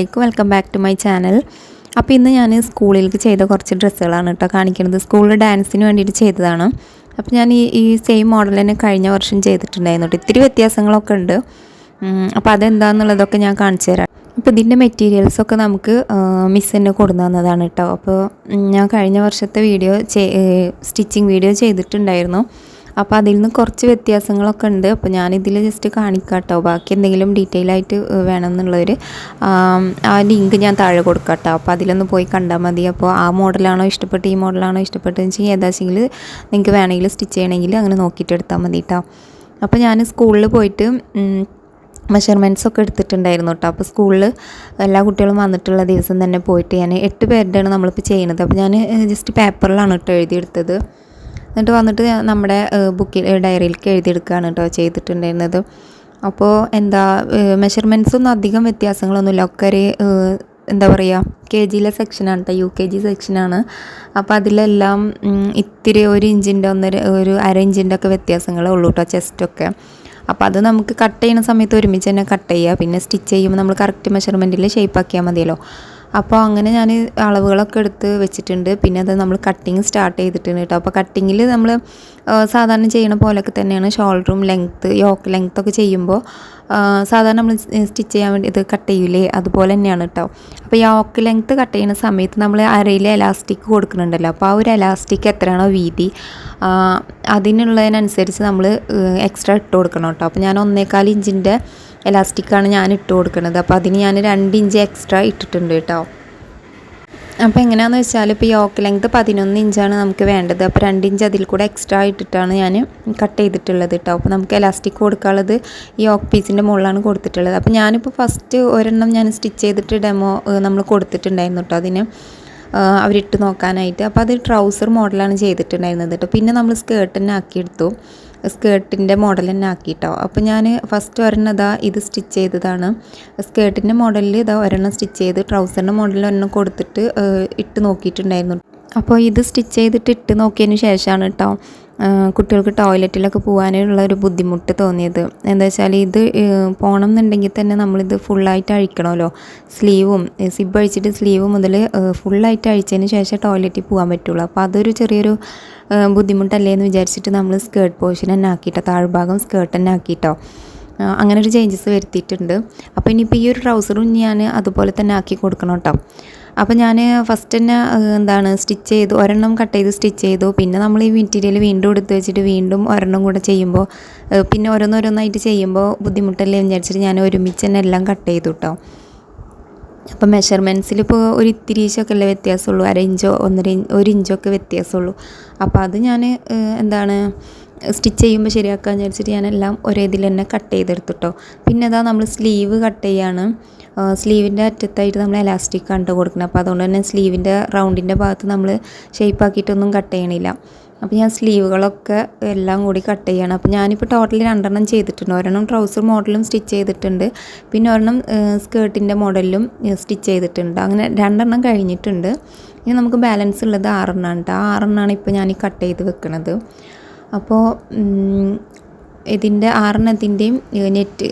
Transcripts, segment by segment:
അസ്സാം വലൈക്കും welcome back to my channel അപ്പോൾ ഇന്ന് ഞാൻ സ്കൂളിലേക്ക് ചെയ്ത കുറച്ച് ഡ്രസ്സുകളാണ് കേട്ടോ കാണിക്കുന്നത്. സ്കൂളിൽ ഡാൻസിന് വേണ്ടിയിട്ട് ചെയ്തതാണ്. അപ്പോൾ ഞാൻ ഈ ഈ സെയിം മോഡൽ തന്നെ കഴിഞ്ഞ വർഷം ചെയ്തിട്ടുണ്ടായിരുന്നു കേട്ടോ. ഇത്തിരി വ്യത്യാസങ്ങളൊക്കെ ഉണ്ട്. അപ്പോൾ അതെന്താണെന്നുള്ളതൊക്കെ ഞാൻ കാണിച്ചു തരാം. അപ്പോൾ ഇതിന്റെ മെറ്റീരിയൽസൊക്കെ നമുക്ക് മിസ് തന്നെ കൊടുന്നു തന്നതാണ് കേട്ടോ. അപ്പോൾ ഞാൻ കഴിഞ്ഞ വർഷത്തെ വീഡിയോ സ്റ്റിച്ചിങ് വീഡിയോ ചെയ്തിട്ടുണ്ടായിരുന്നു. അപ്പോൾ അതിൽ നിന്ന് കുറച്ച് വ്യത്യാസങ്ങളൊക്കെ ഉണ്ട്. അപ്പോൾ ഞാനിതിൽ ജസ്റ്റ് കാണിക്കാം കേട്ടോ ബാക്കി എന്തെങ്കിലും ഡീറ്റെയിൽ ആയിട്ട് വേണമെന്നുള്ളവർ ആ ലിങ്ക് ഞാൻ താഴെ കൊടുക്കാട്ടോ. അപ്പോൾ അതിലൊന്ന് പോയി കണ്ടാൽ മതി. അപ്പോൾ ആ മോഡലാണോ ഇഷ്ടപ്പെട്ട് ഈ മോഡലാണോ ഇഷ്ടപ്പെട്ടതെന്ന് വെച്ചാൽ ഏതാച്ചെങ്കിൽ നിങ്ങൾക്ക് വേണമെങ്കിൽ സ്റ്റിച്ച് ചെയ്യണമെങ്കിൽ അങ്ങനെ നോക്കിയിട്ട് എടുത്താൽ മതി കേട്ടോ അപ്പോൾ ഞാൻ സ്കൂളിൽ പോയിട്ട് മെഷർമെന്റ്സ് ഒക്കെ എടുത്തിട്ടുണ്ടായിരുന്നു കേട്ടോ അപ്പോൾ സ്കൂളിൽ എല്ലാ കുട്ടികളും വന്നിട്ടുള്ള ദിവസം തന്നെ പോയിട്ട് ഞാൻ എട്ട് പേരുടെയാണ് നമ്മളിപ്പോൾ ചെയ്യുന്നത്. അപ്പോൾ ഞാൻ ജസ്റ്റ് പേപ്പറിലാണ് കേട്ടോ എഴുതിയെടുത്തത്. എന്നിട്ട് വന്നിട്ട് നമ്മുടെ ബുക്കിൽ ഡയറിയിലേക്ക് എഴുതിയെടുക്കുകയാണ് കേട്ടോ ചെയ്തിട്ടുണ്ടായിരുന്നത്. അപ്പോൾ എന്താ മെഷർമെന്റ്സ് ഒന്നും അധികം വ്യത്യാസങ്ങളൊന്നുമില്ല. ഒക്കെ ഒരു എന്താ പറയുക കെ ജിയിലെ സെക്ഷനാണ് കേട്ടോ യു കെ ജി സെക്ഷനാണ് അപ്പോൾ അതിലെല്ലാം ഇത്തിരി ഒരു ഇഞ്ചിന്റെ ഒന്നര ഒരു അര ഇഞ്ചിന്റെ ഒക്കെ വ്യത്യാസങ്ങളേ ഉള്ളൂ കേട്ടോ ചെസ്റ്റൊക്കെ അപ്പോൾ അത് നമുക്ക് കട്ട് ചെയ്യുന്ന സമയത്ത് ഒരുമിച്ച് തന്നെ കട്ട് ചെയ്യുക. പിന്നെ സ്റ്റിച്ച് ചെയ്യുമ്പോൾ നമ്മൾ കറക്റ്റ് മെഷർമെന്റിൽ ഷേപ്പ് ആക്കിയാൽ മതിയല്ലോ. അപ്പോൾ അങ്ങനെ ഞാൻ അളവുകളൊക്കെ എടുത്ത് വെച്ചിട്ടുണ്ട്. പിന്നെ അത് നമ്മൾ കട്ടിങ് സ്റ്റാർട്ട് ചെയ്തിട്ടുണ്ട് കേട്ടോ അപ്പോൾ കട്ടിങ്ങിൽ നമ്മൾ സാധാരണ ചെയ്യണ പോലെയൊക്കെ തന്നെയാണ് ഷോൾഡറും ലെങ്ത്ത് യോക്ക് ലെങ്ത്ത് ഒക്കെ ചെയ്യുമ്പോൾ സാധാരണ നമ്മൾ സ്റ്റിച്ച് ചെയ്യാൻ വേണ്ടി ഇത് കട്ട് ചെയ്യൂലേ? അതുപോലെ തന്നെയാണ് കേട്ടോ അപ്പോൾ യോക്ക് ലെങ്ത്ത് കട്ട് ചെയ്യുന്ന സമയത്ത് നമ്മൾ അരയിൽ എലാസ്റ്റിക് കൊടുക്കുന്നുണ്ടല്ലോ. അപ്പോൾ ആ ഒരു എലാസ്റ്റിക് എത്രയാണോ വീതി അതിനുള്ളതിനനുസരിച്ച് നമ്മൾ എക്സ്ട്രാ ഇട്ട് കൊടുക്കണം കേട്ടോ അപ്പോൾ ഞാൻ ഒന്നേകാൽ ഇഞ്ചിന്റെ എലാസ്റ്റിക്കാണ് ഞാൻ ഇട്ട് കൊടുക്കുന്നത്. അപ്പോൾ അതിന് ഞാൻ രണ്ട് ഇഞ്ച് എക്സ്ട്രാ ഇട്ടിട്ടുണ്ട് കേട്ടോ. അപ്പോൾ എങ്ങനെയാണെന്ന് വെച്ചാൽ ഇപ്പോൾ യോക്ക് ലെങ്ത് പതിനൊന്ന് ഇഞ്ചാണ് നമുക്ക് വേണ്ടത്. അപ്പോൾ രണ്ട് ഇഞ്ച് അതിൽ കൂടെ എക്സ്ട്രാ ഇട്ടിട്ടാണ് ഞാൻ കട്ട് ചെയ്തിട്ടുള്ളത് കേട്ടോ. അപ്പോൾ നമുക്ക് എലാസ്റ്റിക് കൊടുക്കാനുള്ളത് യോക്ക് പീസിന്റെ മുകളിലാണ് കൊടുത്തിട്ടുള്ളത്. അപ്പോൾ ഞാനിപ്പോൾ ഫസ്റ്റ് ഒരെണ്ണം ഞാൻ സ്റ്റിച്ച് ചെയ്തിട്ട് ഡെമോ നമ്മൾ കൊടുത്തിട്ടുണ്ടായിരുന്നു കേട്ടോ അതിന്. അവരിട്ട് നോക്കാനായിട്ട്. അപ്പോൾ അത് ട്രൗസർ മോഡലാണ് ചെയ്തിട്ടുണ്ടായിരുന്നത് കേട്ടോ. പിന്നെ നമ്മൾ സ്കേർട്ട് തന്നെ ആക്കിയെടുത്തു സ്കേർട്ടിന്റെ മോഡൽ തന്നെ ആക്കിയിട്ടോ. അപ്പോൾ ഞാൻ ഫസ്റ്റ് ഒരെണ്ണം ഇതാ ഇത് സ്റ്റിച്ച് ചെയ്തതാണ്. സ്കേർട്ടിന്റെ മോഡലിൽ ഇതാ ഒരെണ്ണം സ്റ്റിച്ച് ചെയ്ത് ട്രൗസറിന്റെ മോഡലിൽ ഒരെണ്ണം കൊടുത്തിട്ട് ഇട്ട് നോക്കിയിട്ടുണ്ടായിരുന്നു. അപ്പോൾ ഇത് സ്റ്റിച്ച് ചെയ്തിട്ട് ഇട്ട് നോക്കിയതിന് ശേഷമാണ് കേട്ടോ കുട്ടികൾക്ക് ടോയ്ലറ്റിലൊക്കെ പോകാനുള്ള ഒരു ബുദ്ധിമുട്ട് തോന്നിയത്. എന്താ വെച്ചാൽ ഇത് പോകണം എന്നുണ്ടെങ്കിൽ തന്നെ നമ്മളിത് ഫുള്ളായിട്ട് അഴിക്കണമല്ലോ. സ്ലീവും സിബ് അഴിച്ചിട്ട് സ്ലീവ് മുതൽ ഫുള്ളായിട്ട് അഴിച്ചതിന് ശേഷം ടോയ്ലറ്റിൽ പോകാൻ പറ്റുള്ളൂ. അപ്പോൾ അതൊരു ചെറിയൊരു ബുദ്ധിമുട്ടല്ലേ എന്ന് വിചാരിച്ചിട്ട് നമ്മൾ സ്കേർട്ട് പോർഷൻ തന്നെ ആക്കിയിട്ടോ താഴ്ഭാഗം സ്കേർട്ട് തന്നെ ആക്കിയിട്ടോ. അങ്ങനെ ഒരു ചേഞ്ചസ് വരുത്തിയിട്ടുണ്ട്. അപ്പോൾ ഇനിയിപ്പോൾ ഈ ഒരു ട്രൗസറും ഞാൻ അതുപോലെ തന്നെ ആക്കി കൊടുക്കണം കേട്ടോ. അപ്പോൾ ഞാൻ ഫസ്റ്റ് തന്നെ എന്താണ് സ്റ്റിച്ച് ചെയ്തു ഒരെണ്ണം കട്ട് ചെയ്ത് സ്റ്റിച്ച് ചെയ്തു. പിന്നെ നമ്മൾ ഈ മെറ്റീരിയൽ വീണ്ടും എടുത്ത് വെച്ചിട്ട് വീണ്ടും ഒരെണ്ണം കൂടെ ചെയ്യുമ്പോൾ പിന്നെ ഓരോന്നോരോന്നായിട്ട് ചെയ്യുമ്പോൾ ബുദ്ധിമുട്ടല്ലേ വിചാരിച്ചിട്ട് ഞാൻ ഒരുമിച്ച് തന്നെ എല്ലാം കട്ട് ചെയ്തു കേട്ടോ അപ്പോൾ മെഷർമെന്റ്സിൽ ഇപ്പോൾ ഒരു ഇത്തിരീശൊക്കെ അല്ലേ വ്യത്യാസമുള്ളൂ അര ഇഞ്ചോ ഒന്നര ഒരു ഇഞ്ചൊക്കെ വ്യത്യാസമുള്ളൂ. അപ്പോൾ അത് ഞാൻ എന്താണ് സ്റ്റിച്ച് ചെയ്യുമ്പോൾ ശരിയാക്കാൻ വിചാരിച്ചിട്ട് ഞാനെല്ലാം ഒരേ ഇതിൽ തന്നെ കട്ട് ചെയ്തെടുത്തിട്ടോ. പിന്നെ അതാ നമ്മൾ സ്ലീവ് കട്ട് ചെയ്യാണ്. സ്ലീവിന്റെ അറ്റത്തായിട്ട് നമ്മൾ എലാസ്റ്റിക് കണ്ടു കൊടുക്കണം അപ്പോൾ അതുകൊണ്ട് തന്നെ സ്ലീവിന്റെ റൗണ്ടിന്റെ ഭാഗത്ത് നമ്മൾ ഷേപ്പ് ആക്കിയിട്ടൊന്നും കട്ട് ചെയ്യണില്ല. അപ്പോൾ ഞാൻ സ്ലീവുകളൊക്കെ എല്ലാം കൂടി കട്ട് ചെയ്യണം. അപ്പോൾ ഞാനിപ്പോൾ ടോട്ടലി രണ്ടെണ്ണം ചെയ്തിട്ടുണ്ട്. ഒരെണ്ണം ട്രൗസർ മോഡലും സ്റ്റിച്ച് ചെയ്തിട്ടുണ്ട്. പിന്നെ ഒരെണ്ണം സ്കേർട്ടിന്റെ മോഡലും സ്റ്റിച്ച് ചെയ്തിട്ടുണ്ട്. അങ്ങനെ രണ്ടെണ്ണം കഴിഞ്ഞിട്ടുണ്ട്. ഇനി നമുക്ക് ബാലൻസ് ഉള്ളത് ആറെണ്ണമാണ് കേട്ടോ ആ ആറെണ്ണമാണ് ഇപ്പോൾ ഞാൻ കട്ട് ചെയ്ത് വെക്കുന്നത് അപ്പോൾ ഇതിന്റെ ആറെണ്ണത്തിന്റെയും നെറ്റ്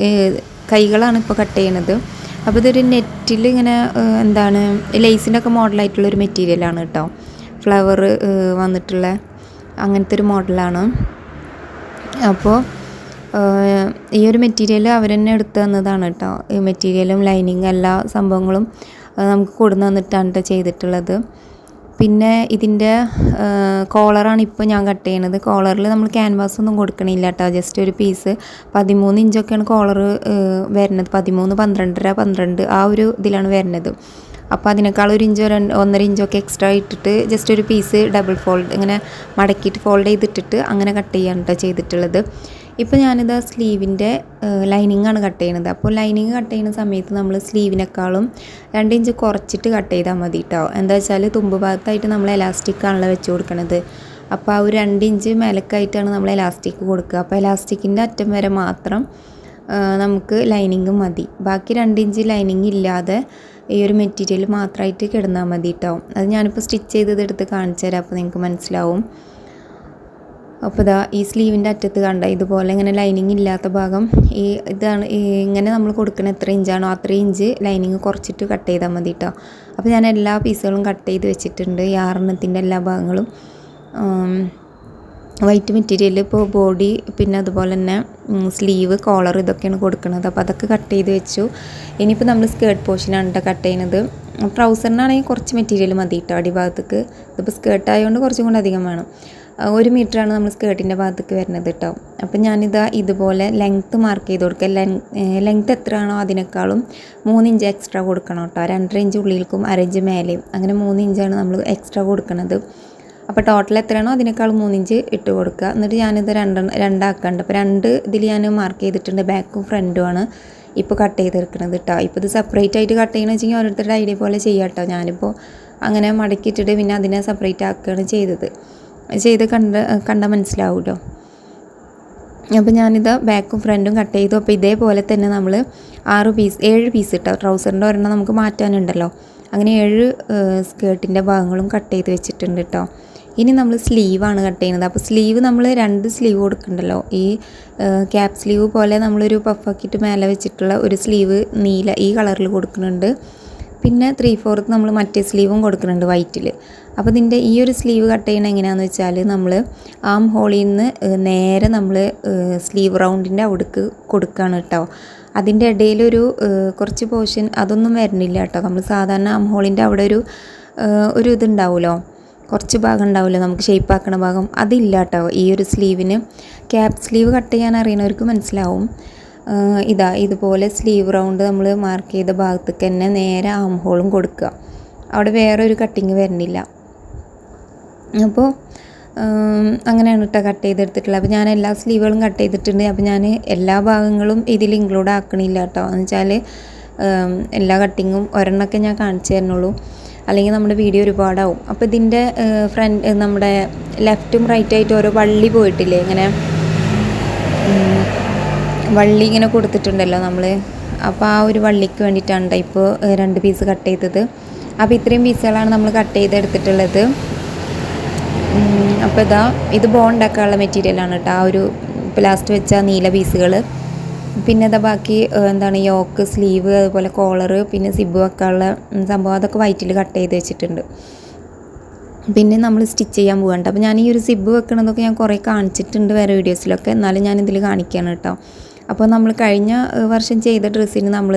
കൈകളാണ് ഇപ്പോൾ കട്ട് ചെയ്യണത്. അപ്പോൾ ഇതൊരു നെറ്റിൽ ഇങ്ങനെ എന്താണ് ലേസിന്റെ ഒക്കെ മോഡലായിട്ടുള്ള ഒരു മെറ്റീരിയലാണ് കേട്ടോ. ഫ്ലവർ വന്നിട്ടുള്ള അങ്ങനത്തെ ഒരു മോഡലാണ് അപ്പോൾ ഈ ഒരു മെറ്റീരിയൽ അവർ തന്നെ എടുത്തു തന്നതാണ് കേട്ടോ. ഈ മെറ്റീരിയലും ലൈനിങ് എല്ലാ സംഭവങ്ങളും നമുക്ക് കൊടുന്നു തന്നിട്ടാണ് ചെയ്തിട്ടുള്ളത്. പിന്നെ ഇതിന്റെ കോളറാണ് ഇപ്പോൾ ഞാൻ കട്ട് ചെയ്യണത്. കോളറിൽ നമ്മൾ ക്യാൻവാസ് ഒന്നും കൊടുക്കണില്ല കേട്ടോ. ജസ്റ്റ് ഒരു പീസ് പതിമൂന്ന് ഇഞ്ചൊക്കെയാണ് കോളർ വരുന്നത്. പതിമൂന്ന് പന്ത്രണ്ടര പന്ത്രണ്ട് ആ ഒരു ഇതിലാണ് വരുന്നത്. അപ്പോൾ അതിനേക്കാൾ ഒരു ഇഞ്ചോ ഒന്നര ഇഞ്ചൊക്കെ എക്സ്ട്രാ ഇട്ടിട്ട് ജസ്റ്റ് ഒരു പീസ് ഡബിൾ ഫോൾഡ് ഇങ്ങനെ മടക്കിയിട്ട് ഫോൾഡ് ചെയ്തിട്ടിട്ട് അങ്ങനെ കട്ട് ചെയ്യാണ് കേട്ടോ ചെയ്തിട്ടുള്ളത്. ഇപ്പോൾ ഞാനിത് സ്ലീവിന്റെ ലൈനിങ് ആണ് കട്ട് ചെയ്യണത്. അപ്പോൾ ലൈനിങ് കട്ട് ചെയ്യുന്ന സമയത്ത് നമ്മൾ സ്ലീവിനേക്കാളും രണ്ട് ഇഞ്ച് കുറച്ചിട്ട് കട്ട് ചെയ്താൽ മതി കേട്ടോ എന്താ വെച്ചാൽ തുമ്പ് ഭാഗത്തായിട്ട് നമ്മൾ എലാസ്റ്റിക് ആണല്ലോ വെച്ച് കൊടുക്കണത്. അപ്പോൾ ആ ഒരു രണ്ട് ഇഞ്ച് മേലക്കായിട്ടാണ് നമ്മൾ എലാസ്റ്റിക് കൊടുക്കുക. അപ്പോൾ എലാസ്റ്റിക്കിന്റെ അറ്റം വരെ മാത്രം നമുക്ക് ലൈനിങ് മതി. ബാക്കി രണ്ട് ഇഞ്ച് ലൈനിങ് ഇല്ലാതെ ഈ ഒരു മെറ്റീരിയൽ മാത്രമായിട്ട് കിടന്നാൽ മതി കേട്ടോ അത് ഞാനിപ്പോൾ സ്റ്റിച്ച് ചെയ്തത് എടുത്ത് കാണിച്ചു തരാം അപ്പോൾ നിങ്ങൾക്ക് മനസ്സിലാവും. അപ്പോൾ ഇതാ ഈ സ്ലീവിന്റെ അറ്റത്ത് കണ്ട ഇതുപോലെ ഇങ്ങനെ ലൈനിങ് ഇല്ലാത്ത ഭാഗം ഈ ഇതാണ് ഇങ്ങനെ നമ്മൾ കൊടുക്കുന്ന എത്ര ഇഞ്ചാണോ അത്ര ഇഞ്ച് ലൈനിങ് കുറച്ചിട്ട് കട്ട് ചെയ്താൽ മതി കേട്ടോ അപ്പോൾ ഞാൻ എല്ലാ പീസുകളും കട്ട് ചെയ്ത് വെച്ചിട്ടുണ്ട് ഈ ആറെണ്ണത്തിന്റെ എല്ലാ ഭാഗങ്ങളും. വൈറ്റ് മെറ്റീരിയൽ ഇപ്പോൾ ബോഡി പിന്നെ അതുപോലെ തന്നെ സ്ലീവ് കോളർ ഇതൊക്കെയാണ് കൊടുക്കുന്നത് അപ്പോൾ അതൊക്കെ കട്ട് ചെയ്ത് വെച്ചു. ഇനിയിപ്പോൾ നമ്മൾ സ്കേർട്ട് പോർഷനാണ് കേട്ടോ കട്ട് ചെയ്യുന്നത് ട്രൗസറിനാണെങ്കിൽ കുറച്ച് മെറ്റീരിയൽ മതി കേട്ടോ അടിഭാഗത്തേക്ക്. ഇതിപ്പോൾ സ്കേർട്ട് ആയതുകൊണ്ട് കുറച്ചും കൂടി അധികം വേണം. ഒരു മീറ്ററാണ് നമ്മൾ സ്കേർട്ടിന്റെ ഭാഗത്തേക്ക് വരുന്നത് കേട്ടോ അപ്പം ഞാനിതാ ഇതുപോലെ ലെങ്ത്ത് മാർക്ക് ചെയ്ത് കൊടുക്കുക. ലെങ്ത്ത് എത്രയാണോ അതിനേക്കാളും മൂന്ന് ഇഞ്ച് എക്സ്ട്രാ കൊടുക്കണം കേട്ടോ രണ്ടര ഇഞ്ച് ഉള്ളിലേക്കും അര ഇഞ്ച് മേലെയും. അങ്ങനെ മൂന്ന് ഇഞ്ചാണ് നമ്മൾ എക്സ്ട്രാ കൊടുക്കുന്നത് അപ്പോൾ ടോട്ടൽ എത്രയാണോ അതിനേക്കാൾ മൂന്നിഞ്ച് ഇട്ട് കൊടുക്കുക. എന്നിട്ട് ഞാനിത് രണ്ട് രണ്ടാക്കുന്നുണ്ട് അപ്പോൾ രണ്ട് ഇതിൽ ഞാൻ മാർക്ക് ചെയ്തിട്ടുണ്ട് ബാക്കും ഫ്രണ്ടുമാണ് ഇപ്പോൾ കട്ട് ചെയ്തെടുക്കണത് കേട്ടോ ഇപ്പോൾ ഇത് സെപ്പറേറ്റ് ആയിട്ട് കട്ട് ചെയ്യണമെന്ന് വെച്ചെങ്കിൽ ഓരോരുത്തരുടെ ഐഡിയ പോലെ ചെയ്യാം കേട്ടോ ഞാനിപ്പോൾ അങ്ങനെ മടക്കിയിട്ടിട്ട് പിന്നെ അതിനെ സെപ്പറേറ്റ് ആക്കുകയാണ് ചെയ്തത്. ചെയ്ത് കണ്ട് കണ്ടാൽ മനസ്സിലാവുമല്ലോ അപ്പോൾ ഞാനിത് ബാക്കും ഫ്രണ്ടും കട്ട് ചെയ്തു. അപ്പോൾ ഇതേപോലെ തന്നെ നമ്മൾ ആറ് പീസ് ഏഴ് പീസ് ഇട്ടോ ട്രൗസറിന്റെ ഒരെണ്ണം നമുക്ക് മാറ്റാനുണ്ടല്ലോ. അങ്ങനെ ഏഴ് സ്കേർട്ടിന്റെ ഭാഗങ്ങളും കട്ട് ചെയ്ത് വെച്ചിട്ടുണ്ട് കേട്ടോ ഇനി നമ്മൾ സ്ലീവാണ് കട്ട് ചെയ്യുന്നത്. അപ്പോൾ സ്ലീവ് നമ്മൾ രണ്ട് സ്ലീവ് കൊടുക്കണ്ടല്ലോ. ഈ ക്യാപ് സ്ലീവ് പോലെ നമ്മളൊരു പഫാക്കിയിട്ട് മേലെ വെച്ചിട്ടുള്ള ഒരു സ്ലീവ് നീല ഈ കളറിൽ കൊടുക്കുന്നുണ്ട്. പിന്നെ ത്രീ ഫോർത്ത് നമ്മൾ മറ്റേ സ്ലീവും കൊടുക്കുന്നുണ്ട് വൈറ്റിൽ അപ്പോൾ ഇതിന്റെ ഈ ഒരു സ്ലീവ് കട്ട് ചെയ്യണത് എങ്ങനെയാണെന്ന് വെച്ചാൽ നമ്മൾ ആം ഹോളിൽ നിന്ന് നേരെ നമ്മൾ സ്ലീവ് റൗണ്ടിന്റെ അവിടേക്ക് കൊടുക്കുകയാണ് കേട്ടോ അതിന്റെ ഇടയിലൊരു കുറച്ച് പോർഷൻ അതൊന്നും വരണില്ല കേട്ടോ നമ്മൾ സാധാരണ ആം ഹോളിന്റെ അവിടെ ഒരു ഒരു ഇതുണ്ടാവുമല്ലോ കുറച്ച് ഭാഗം ഉണ്ടാവില്ല നമുക്ക് ഷേപ്പ് ആക്കണ ഭാഗം. അതില്ല കേട്ടോ ഈ ഒരു സ്ലീവിന് ക്യാപ് സ്ലീവ് കട്ട് ചെയ്യാൻ അറിയണവർക്ക് മനസ്സിലാവും. ഇതാ ഇതുപോലെ സ്ലീവ് റൗണ്ട് നമ്മൾ മാർക്ക് ചെയ്ത ഭാഗത്തേക്ക് തന്നെ നേരെ ആം ഹോളും കൊടുക്കുക അവിടെ വേറെ ഒരു കട്ടിങ് വരുന്നില്ല അപ്പോൾ അങ്ങനെയാണ് കേട്ടോ കട്ട് ചെയ്തെടുത്തിട്ടുള്ളത്. അപ്പോൾ ഞാൻ എല്ലാ സ്ലീവുകളും കട്ട് ചെയ്തിട്ടുണ്ട്. അപ്പോൾ ഞാൻ എല്ലാ ഭാഗങ്ങളും ഇതിൽ ഇൻക്ലൂഡ് ആക്കണില്ല കേട്ടോ എന്ന് വെച്ചാൽ എല്ലാ കട്ടിങ്ങും ഒരെണ്ണമൊക്കെ ഞാൻ കാണിച്ചു തരുന്നുള്ളൂ അല്ലെങ്കിൽ നമ്മുടെ വീഡിയോ ഒരുപാടാവും. അപ്പോൾ ഇതിന്റെ ഫ്രണ്ട് നമ്മുടെ ലെഫ്റ്റും റൈറ്റും ആയിട്ട് ഓരോ വള്ളി പോയിട്ടില്ലേ? ഇങ്ങനെ വള്ളി ഇങ്ങനെ കൊടുത്തിട്ടുണ്ടല്ലോ നമ്മൾ. അപ്പോൾ ആ ഒരു വള്ളിക്ക് വേണ്ടിയിട്ടാണ് ട്ടോ ഇപ്പോൾ രണ്ട് പീസ് കട്ട് ചെയ്തത്. അപ്പോൾ ഇത്രയും പീസുകളാണ് നമ്മൾ കട്ട് ചെയ്തെടുത്തിട്ടുള്ളത്. അപ്പോൾ ഇതാ ഇത് ബോൺ ഉണ്ടാക്കാനുള്ള മെറ്റീരിയലാണ് കേട്ടോ ആ ഒരു ലാസ്റ്റ് വെച്ച നീല പീസുകൾ പിന്നെ ഇതാ ബാക്കി എന്താണ് യോക്ക് സ്ലീവ് അതുപോലെ കോളർ പിന്നെ സിബ് വെക്കാനുള്ള സംഭവം അതൊക്കെ വൈറ്റിൽ കട്ട് ചെയ്ത് വെച്ചിട്ടുണ്ട്. പിന്നെ നമ്മൾ സ്റ്റിച്ച് ചെയ്യാൻ പോകണ്ട അപ്പോൾ ഞാൻ ഈ ഒരു സിബ് വെക്കണതൊക്കെ ഞാൻ കുറേ കാണിച്ചിട്ടുണ്ട് വേറെ വീഡിയോസിലൊക്കെ എന്നാലും ഞാൻ ഇതിൽ കാണിക്കുകയാണ് കേട്ടോ അപ്പോൾ നമ്മൾ കഴിഞ്ഞ വർഷം ചെയ്ത ഡ്രസ്സിന് നമ്മൾ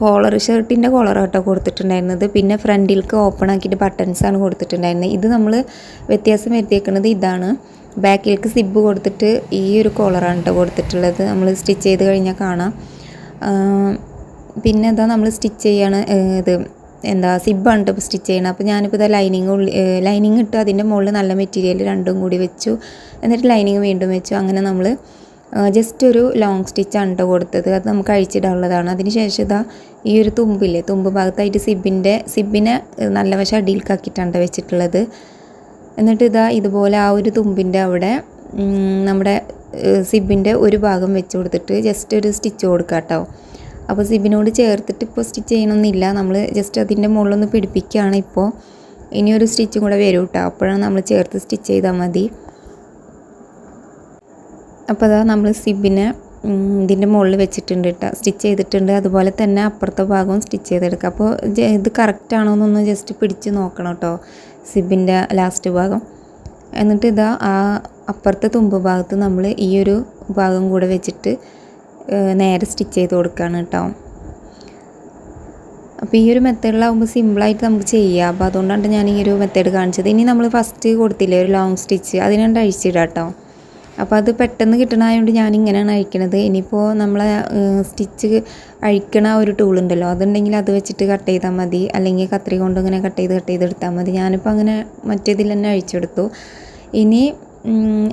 കോളർ ഷർട്ടിന്റെ കോളർ കേട്ടോ കൊടുത്തിട്ടുണ്ടായിരുന്നത്. പിന്നെ ഫ്രണ്ടിൽക്ക് ഓപ്പൺ ആക്കിയിട്ട് ബട്ടൺസ് ആണ് കൊടുത്തിട്ടുണ്ടായിരുന്നത്. ഇത് നമ്മൾ വ്യത്യാസം വരുത്തിയേക്കുന്നത് ഇതാണ്. ബാക്കിലേക്ക് സിബ് കൊടുത്തിട്ട് ഈ ഒരു കോളറാണ് കേട്ടോ കൊടുത്തിട്ടുള്ളത്. നമ്മൾ സ്റ്റിച്ച് ചെയ്ത് കഴിഞ്ഞാൽ കാണാം. പിന്നെ എന്താ നമ്മൾ സ്റ്റിച്ച് ചെയ്യാണ് ഇത് എന്താ സിബാണ് ഇപ്പോൾ സ്റ്റിച്ച് ചെയ്യണം അപ്പോൾ ഞാനിപ്പോൾ ഇതാ ലൈനിങ് ലൈനിങ് ഇട്ട്. അതിന്റെ മുകളിൽ നല്ല മെറ്റീരിയൽ രണ്ടും കൂടി വെച്ചു. എന്നിട്ട് ലൈനിങ് വീണ്ടും വെച്ചു. അങ്ങനെ നമ്മൾ ജസ്റ്റ് ഒരു ലോങ് സ്റ്റിച്ചാണ് കേട്ടോ കൊടുത്തത്. അത് നമുക്ക് അഴിച്ചിടാനുള്ളതാണ്. അതിന് ശേഷം ഇതാ ഈ ഒരു തുമ്പില്ലേ തുമ്പ് ഭാഗത്തായിട്ട് സിബിന്റെ സിബിനെ നല്ല വശം അടിയിൽക്കാക്കിയിട്ടാണ് ട്ടോ വെച്ചിട്ടുള്ളത്. എന്നിട്ട് ഇതാ ഇതുപോലെ ആ ഒരു തുമ്പിന്റെ അവിടെ നമ്മുടെ സിബിന്റെ ഒരു ഭാഗം വെച്ച് കൊടുത്തിട്ട് ജസ്റ്റ് ഒരു സ്റ്റിച്ച് കൊടുക്കുക കേട്ടോ അപ്പോൾ സിബിനോട് ചേർത്തിട്ട് ഇപ്പോൾ സ്റ്റിച്ച് ചെയ്യണമെന്നില്ല നമ്മൾ ജസ്റ്റ് അതിന്റെ മുകളിലൊന്ന് പിടിപ്പിക്കുകയാണ് ഇപ്പോൾ ഇനിയൊരു സ്റ്റിച്ചും കൂടെ വരും കേട്ടോ അപ്പോഴാണ് നമ്മൾ ചേർത്ത് സ്റ്റിച്ച് ചെയ്താൽ മതി. അപ്പോൾ അതാ നമ്മൾ സിബിനെ ഇതിന്റെ മുകളിൽ വെച്ചിട്ടുണ്ട് കേട്ടോ സ്റ്റിച്ച് ചെയ്തിട്ടുണ്ട്. അതുപോലെ തന്നെ അപ്പുറത്തെ ഭാഗവും സ്റ്റിച്ച് ചെയ്തെടുക്കുക അപ്പോൾ ഇത് കറക്റ്റ് ആണോ എന്നൊന്ന് ജസ്റ്റ് പിടിച്ച് നോക്കണം കേട്ടോ സിബിന്റെ ലാസ്റ്റ് ഭാഗം. എന്നിട്ട് ഇതാ ആ അപ്പുറത്തെ തുമ്പ് ഭാഗത്ത് നമ്മൾ ഈ ഒരു ഭാഗം കൂടെ വെച്ചിട്ട് നേരെ സ്റ്റിച്ച് ചെയ്ത് കൊടുക്കുകയാണ് കേട്ടോ അപ്പോൾ ഈ ഒരു മെത്തേഡിലാവുമ്പോൾ സിമ്പിളായിട്ട് നമുക്ക് ചെയ്യാം. അപ്പോൾ അതുകൊണ്ടാണ് ഞാൻ ഈ ഒരു മെത്തേഡ് കാണിച്ചത്. ഇനി നമ്മൾ ഫസ്റ്റ് കൊടുത്തില്ലേ ഒരു ലോങ് സ്റ്റിച്ച് അതിനുണ്ട് അഴിച്ചിടാം കേട്ടോ അപ്പോൾ അത് പെട്ടെന്ന് കിട്ടണമായതുകൊണ്ട് ഞാൻ ഇങ്ങനെയാണ് അഴിക്കണത് ഇനിയിപ്പോൾ നമ്മൾ സ്റ്റിച്ച് അഴിക്കണ ഒരു ടൂൾ ഉണ്ടല്ലോ അതുണ്ടെങ്കിൽ അത് വെച്ചിട്ട് കട്ട് ചെയ്താൽ മതി. അല്ലെങ്കിൽ കത്രി കൊണ്ട് ഇങ്ങനെ കട്ട് ചെയ്ത് കട്ട് ചെയ്തെടുത്താൽ മതി. ഞാനിപ്പോൾ അങ്ങനെ മറ്റേതിൽ തന്നെ അഴിച്ചെടുത്തു. ഇനി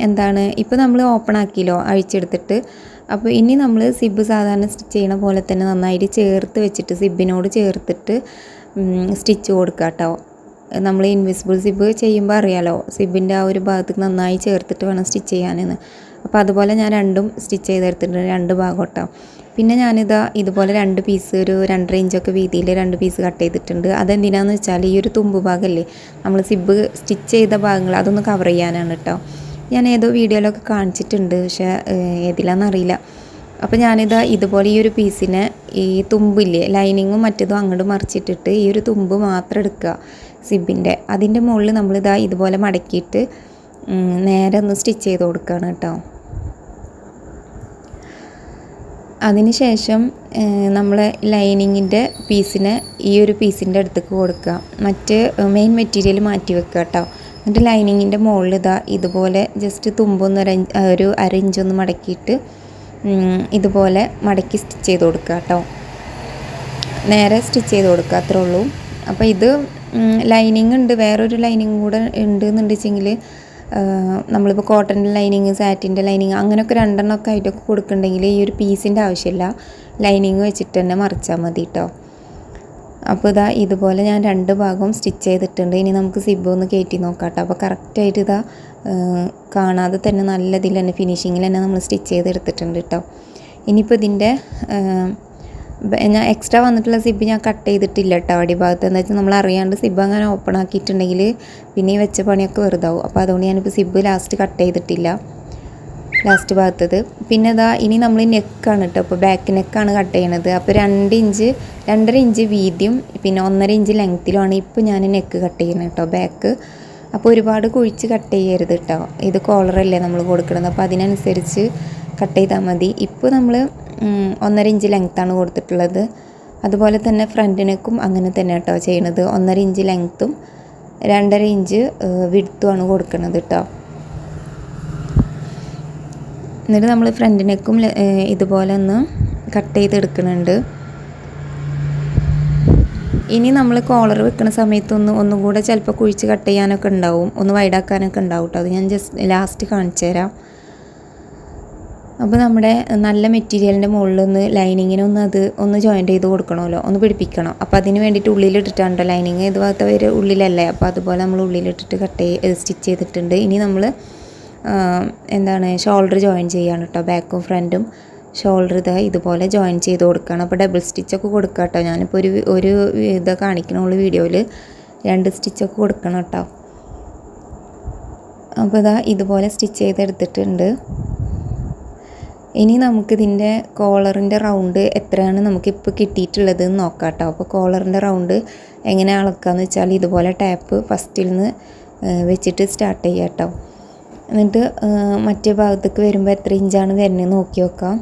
എന്താണ് ഇപ്പോൾ നമ്മൾ ഓപ്പൺ ആക്കിയല്ലോ അഴിച്ചെടുത്തിട്ട്. അപ്പോൾ ഇനി നമ്മൾ സിബ് സാധാരണ സ്റ്റിച്ച് ചെയ്യണ പോലെ തന്നെ നന്നായിട്ട് ചേർത്ത് വെച്ചിട്ട് സിബിനോട് ചേർത്തിട്ട് സ്റ്റിച്ച് കൊടുക്കുക കേട്ടോ നമ്മൾ ഇൻവിസിബിൾ സിബ് ചെയ്യുമ്പോൾ അറിയാലോ സിബിന്റെ ആ ഒരു ഭാഗത്തേക്ക് നന്നായി ചേർത്തിട്ട് വേണം സ്റ്റിച്ച് ചെയ്യാനെന്ന്. അപ്പോൾ അതുപോലെ ഞാൻ രണ്ടും സ്റ്റിച്ച് ചെയ്തെടുത്തിട്ടുണ്ട് രണ്ട് ഭാഗം കേട്ടോ പിന്നെ ഞാനിതാ ഇതുപോലെ രണ്ട് പീസ് ഒരു രണ്ടര ഇഞ്ചൊക്കെ വീതിയിൽ രണ്ട് പീസ് കട്ട് ചെയ്തിട്ടുണ്ട്. അതെന്തിനാന്ന് വെച്ചാൽ ഈ ഒരു തുമ്പ് ഭാഗമല്ലേ നമ്മൾ സിബ് സ്റ്റിച്ച് ചെയ്ത ഭാഗങ്ങൾ അതൊന്ന് കവർ ചെയ്യാനാണ് കേട്ടോ ഞാൻ ഏതോ വീഡിയോയിലൊക്കെ കാണിച്ചിട്ടുണ്ട് പക്ഷേ ഏതിലാണെന്നറിയില്ല അപ്പോൾ ഞാനിതാ ഇതുപോലെ ഈ ഒരു പീസിനെ ഈ തുമ്പില്ലേ ലൈനിങ്ങും മറ്റതും അങ്ങോട്ട് മറിച്ചിട്ടിട്ട് ഈ ഒരു തുമ്പ് മാത്രം എടുക്കുക. സിബിന്റെ. അതിന്റെ മുകളിൽ നമ്മളിതാ ഇതുപോലെ മടക്കിയിട്ട് നേരെ ഒന്ന് സ്റ്റിച്ച് ചെയ്ത് കൊടുക്കുകയാണ് കേട്ടോ. അതിനുശേഷം നമ്മൾ ലൈനിങ്ങിന്റെ പീസിനെ ഈ ഒരു പീസിന്റെ അടുത്തേക്ക് കൊടുക്കുക. മറ്റ് മെയിൻ മെറ്റീരിയൽ മാറ്റി വെക്കുക കേട്ടോ. എന്നിട്ട് ലൈനിങ്ങിന്റെ മുകളിൽ ഇതാ ഇതുപോലെ ജസ്റ്റ് തുമ്പൊന്ന് ഒരു ഒരു അരഞ്ചൊന്ന് മടക്കിയിട്ട് ഇതുപോലെ മടക്കി സ്റ്റിച്ച് ചെയ്ത് കൊടുക്കുക കേട്ടോ. നേരെ സ്റ്റിച്ച് ചെയ്ത് കൊടുക്കുക അത്രേ ഉള്ളൂ. അപ്പോൾ ഇത് ലൈനിങ് ഉണ്ട്. വേറൊരു ലൈനിങ് കൂടെ ഉണ്ട് എന്നുണ്ടെച്ചെങ്കിൽ നമ്മളിപ്പോൾ കോട്ടന്റെ ലൈനിങ് സാറ്റിന്റെ ലൈനിങ് അങ്ങനെയൊക്കെ രണ്ടെണ്ണമൊക്കെ ആയിട്ടൊക്കെ കൊടുക്കുന്നുണ്ടെങ്കിൽ ഈ ഒരു പീസിന്റെ ആവശ്യമില്ല ലൈനിങ് വെച്ചിട്ട് തന്നെ മറിച്ചാൽ മതി കേട്ടോ അപ്പോൾ ഇതാ ഇതുപോലെ ഞാൻ രണ്ട് ഭാഗവും സ്റ്റിച്ച് ചെയ്തിട്ടുണ്ട്. ഇനി നമുക്ക് സിബ് ഒന്ന് കയറ്റി നോക്കാം കേട്ടോ അപ്പോൾ കറക്റ്റായിട്ട് ഇതാ കാണാതെ തന്നെ നല്ല ഇതിൽ തന്നെ ഫിനിഷിങ്ങിൽ തന്നെ നമ്മൾ സ്റ്റിച്ച് ചെയ്തെടുത്തിട്ടുണ്ട് കേട്ടോ ഇനിയിപ്പോൾ ഇതിന്റെ ഞാൻ എക്സ്ട്രാ വന്നിട്ടുള്ള സിബ് ഞാൻ കട്ട് ചെയ്തിട്ടില്ല കേട്ടോ അടിഭാഗത്ത്. എന്താ വെച്ചാൽ നമ്മൾ അറിയാണ്ട് സിബ് അങ്ങനെ ഓപ്പൺ ആക്കിയിട്ടുണ്ടെങ്കിൽ പിന്നെ ഈ വെച്ച പണിയൊക്കെ വെറുതാവും. അപ്പോൾ അതുകൊണ്ട് ഞാനിപ്പോൾ സിബ് ലാസ്റ്റ് കട്ട് ചെയ്തിട്ടില്ല. ലാസ്റ്റ് ഭാഗത്തത്. പിന്നെ ഇതാ ഇനി നമ്മൾ നെക്കാണ് കേട്ടോ അപ്പോൾ ബാക്ക് നെക്കാണ് കട്ട് ചെയ്യണത്. അപ്പോൾ രണ്ട് ഇഞ്ച് രണ്ടര ഇഞ്ച് വീതിയും പിന്നെ ഒന്നര ഇഞ്ച് ലെങ്ത്തിലുമാണ് ഇപ്പോൾ ഞാൻ നെക്ക് കട്ട് ചെയ്യുന്നത് കേട്ടോ ബാക്ക് അപ്പോൾ ഒരുപാട് കുഴിച്ച് കട്ട് ചെയ്യരുത് കേട്ടോ ഇത് കോളറല്ലേ നമ്മൾ കൊടുക്കുന്നത് അപ്പോൾ അതിനനുസരിച്ച് കട്ട് ചെയ്താൽ മതി. ഇപ്പോൾ നമ്മൾ ഒന്നര ഇഞ്ച് ലെങ്ത്താണ് കൊടുത്തിട്ടുള്ളത്. അതുപോലെ തന്നെ ഫ്രണ്ടിനേക്കും അങ്ങനെ തന്നെ കേട്ടോ ചെയ്യണത്. ഒന്നര ഇഞ്ച് ലെങ്ത്തും രണ്ടര ഇഞ്ച് വിടുത്തുമാണ് കൊടുക്കുന്നത് കേട്ടോ എന്നിട്ട് നമ്മൾ ഫ്രണ്ടിനേക്കും ഇതുപോലെ ഒന്ന് കട്ട് ചെയ്തെടുക്കുന്നുണ്ട് ഇനി നമ്മൾ കോളർ വെക്കുന്ന സമയത്ത് ഒന്ന് ഒന്നും കൂടെ ചിലപ്പോൾ കുഴിച്ച് കട്ട് ചെയ്യാനൊക്കെ ഉണ്ടാവും. ഒന്ന് വൈഡാക്കാനൊക്കെ ഉണ്ടാവും കേട്ടോ അത് ഞാൻ ജസ്റ്റ് ലാസ്റ്റ് കാണിച്ചു തരാം. അപ്പോൾ നമ്മുടെ നല്ല മെറ്റീരിയലിന്റെ മുകളിൽ ഒന്ന് ലൈനിങ്ങിനൊന്ന് അത് ഒന്ന് ജോയിന്റ് ചെയ്ത് കൊടുക്കണമല്ലോ. ഒന്ന് പിടിപ്പിക്കണം. അപ്പോൾ അതിന് വേണ്ടിയിട്ട് ഉള്ളിലിട്ടിട്ടാണല്ലോ ലൈനിങ്. ഇത് ഭാഗത്ത് വരെ ഉള്ളിലല്ലേ? അപ്പോൾ അതുപോലെ നമ്മൾ ഉള്ളിലിട്ടിട്ട് കട്ട് ചെയ്ത് സ്റ്റിച്ച് ചെയ്തിട്ടുണ്ട്. ഇനി നമ്മൾ എന്താണ് ഷോൾഡർ ജോയിൻ ചെയ്യാണ് കേട്ടോ ബാക്കും ഫ്രണ്ടും ഷോൾഡർ ഇതാ ഇതുപോലെ ജോയിൻ ചെയ്ത് കൊടുക്കണം അപ്പോൾ ഡബിൾ സ്റ്റിച്ചൊക്കെ കൊടുക്കുക കേട്ടോ. ഞാനിപ്പോൾ ഒരു ഒരു ഇത് കാണിക്കണുള്ളൂ വീഡിയോയിൽ രണ്ട് സ്റ്റിച്ചൊക്കെ കൊടുക്കണം കേട്ടോ. അപ്പോൾ ഇതാ ഇതുപോലെ സ്റ്റിച്ച് ചെയ്തെടുത്തിട്ടുണ്ട് ഇനി നമുക്കിതിന്റെ കോളറിന്റെ റൗണ്ട് എത്രയാണ് നമുക്കിപ്പോൾ കിട്ടിയിട്ടുള്ളത് എന്ന് നോക്കാം കേട്ടോ. അപ്പോൾ കോളറിന്റെ റൗണ്ട് എങ്ങനെ അളക്കുക എന്ന് വെച്ചാൽ ഇതുപോലെ ടാപ്പ് ഫസ്റ്റിൽ നിന്ന് വെച്ചിട്ട് സ്റ്റാർട്ട് ചെയ്യാം കേട്ടോ. എന്നിട്ട് മറ്റേ ഭാഗത്തേക്ക് വരുമ്പോൾ എത്ര ഇഞ്ചാണ് വരുന്നത് നോക്കി നോക്കാം.